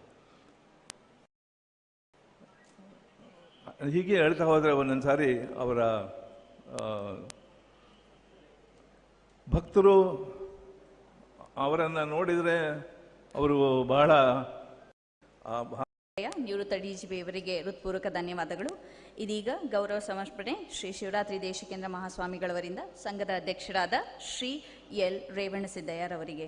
ಹೀಗೆ ಹೇಳ್ತಾ ಹೋದರೆ ಒಂದೊಂದು ಸಾರಿ ಅವರ ಭಕ್ತರು ಅವರನ್ನು ನೋಡಿದರೆ ಅವರು ಬಹಳ ನಿವೃತ್ತ ಡಿ ಜಿ ಪಿಯವರಿಗೆ ಹೃತ್ಪೂರ್ವಕ ಧನ್ಯವಾದಗಳು. ಇದೀಗ ಗೌರವ ಸಮರ್ಪಣೆ ಶ್ರೀ ಶಿವರಾತ್ರಿ ದೇಶಿಕೇಂದ್ರ ಮಹಾಸ್ವಾಮಿಗಳವರಿಂದ, ಸಂಘದ ಅಧ್ಯಕ್ಷರಾದ ಶ್ರೀ ಎಲ್ ರೇವಣಸಿದ್ದಯ್ಯರವರಿಗೆ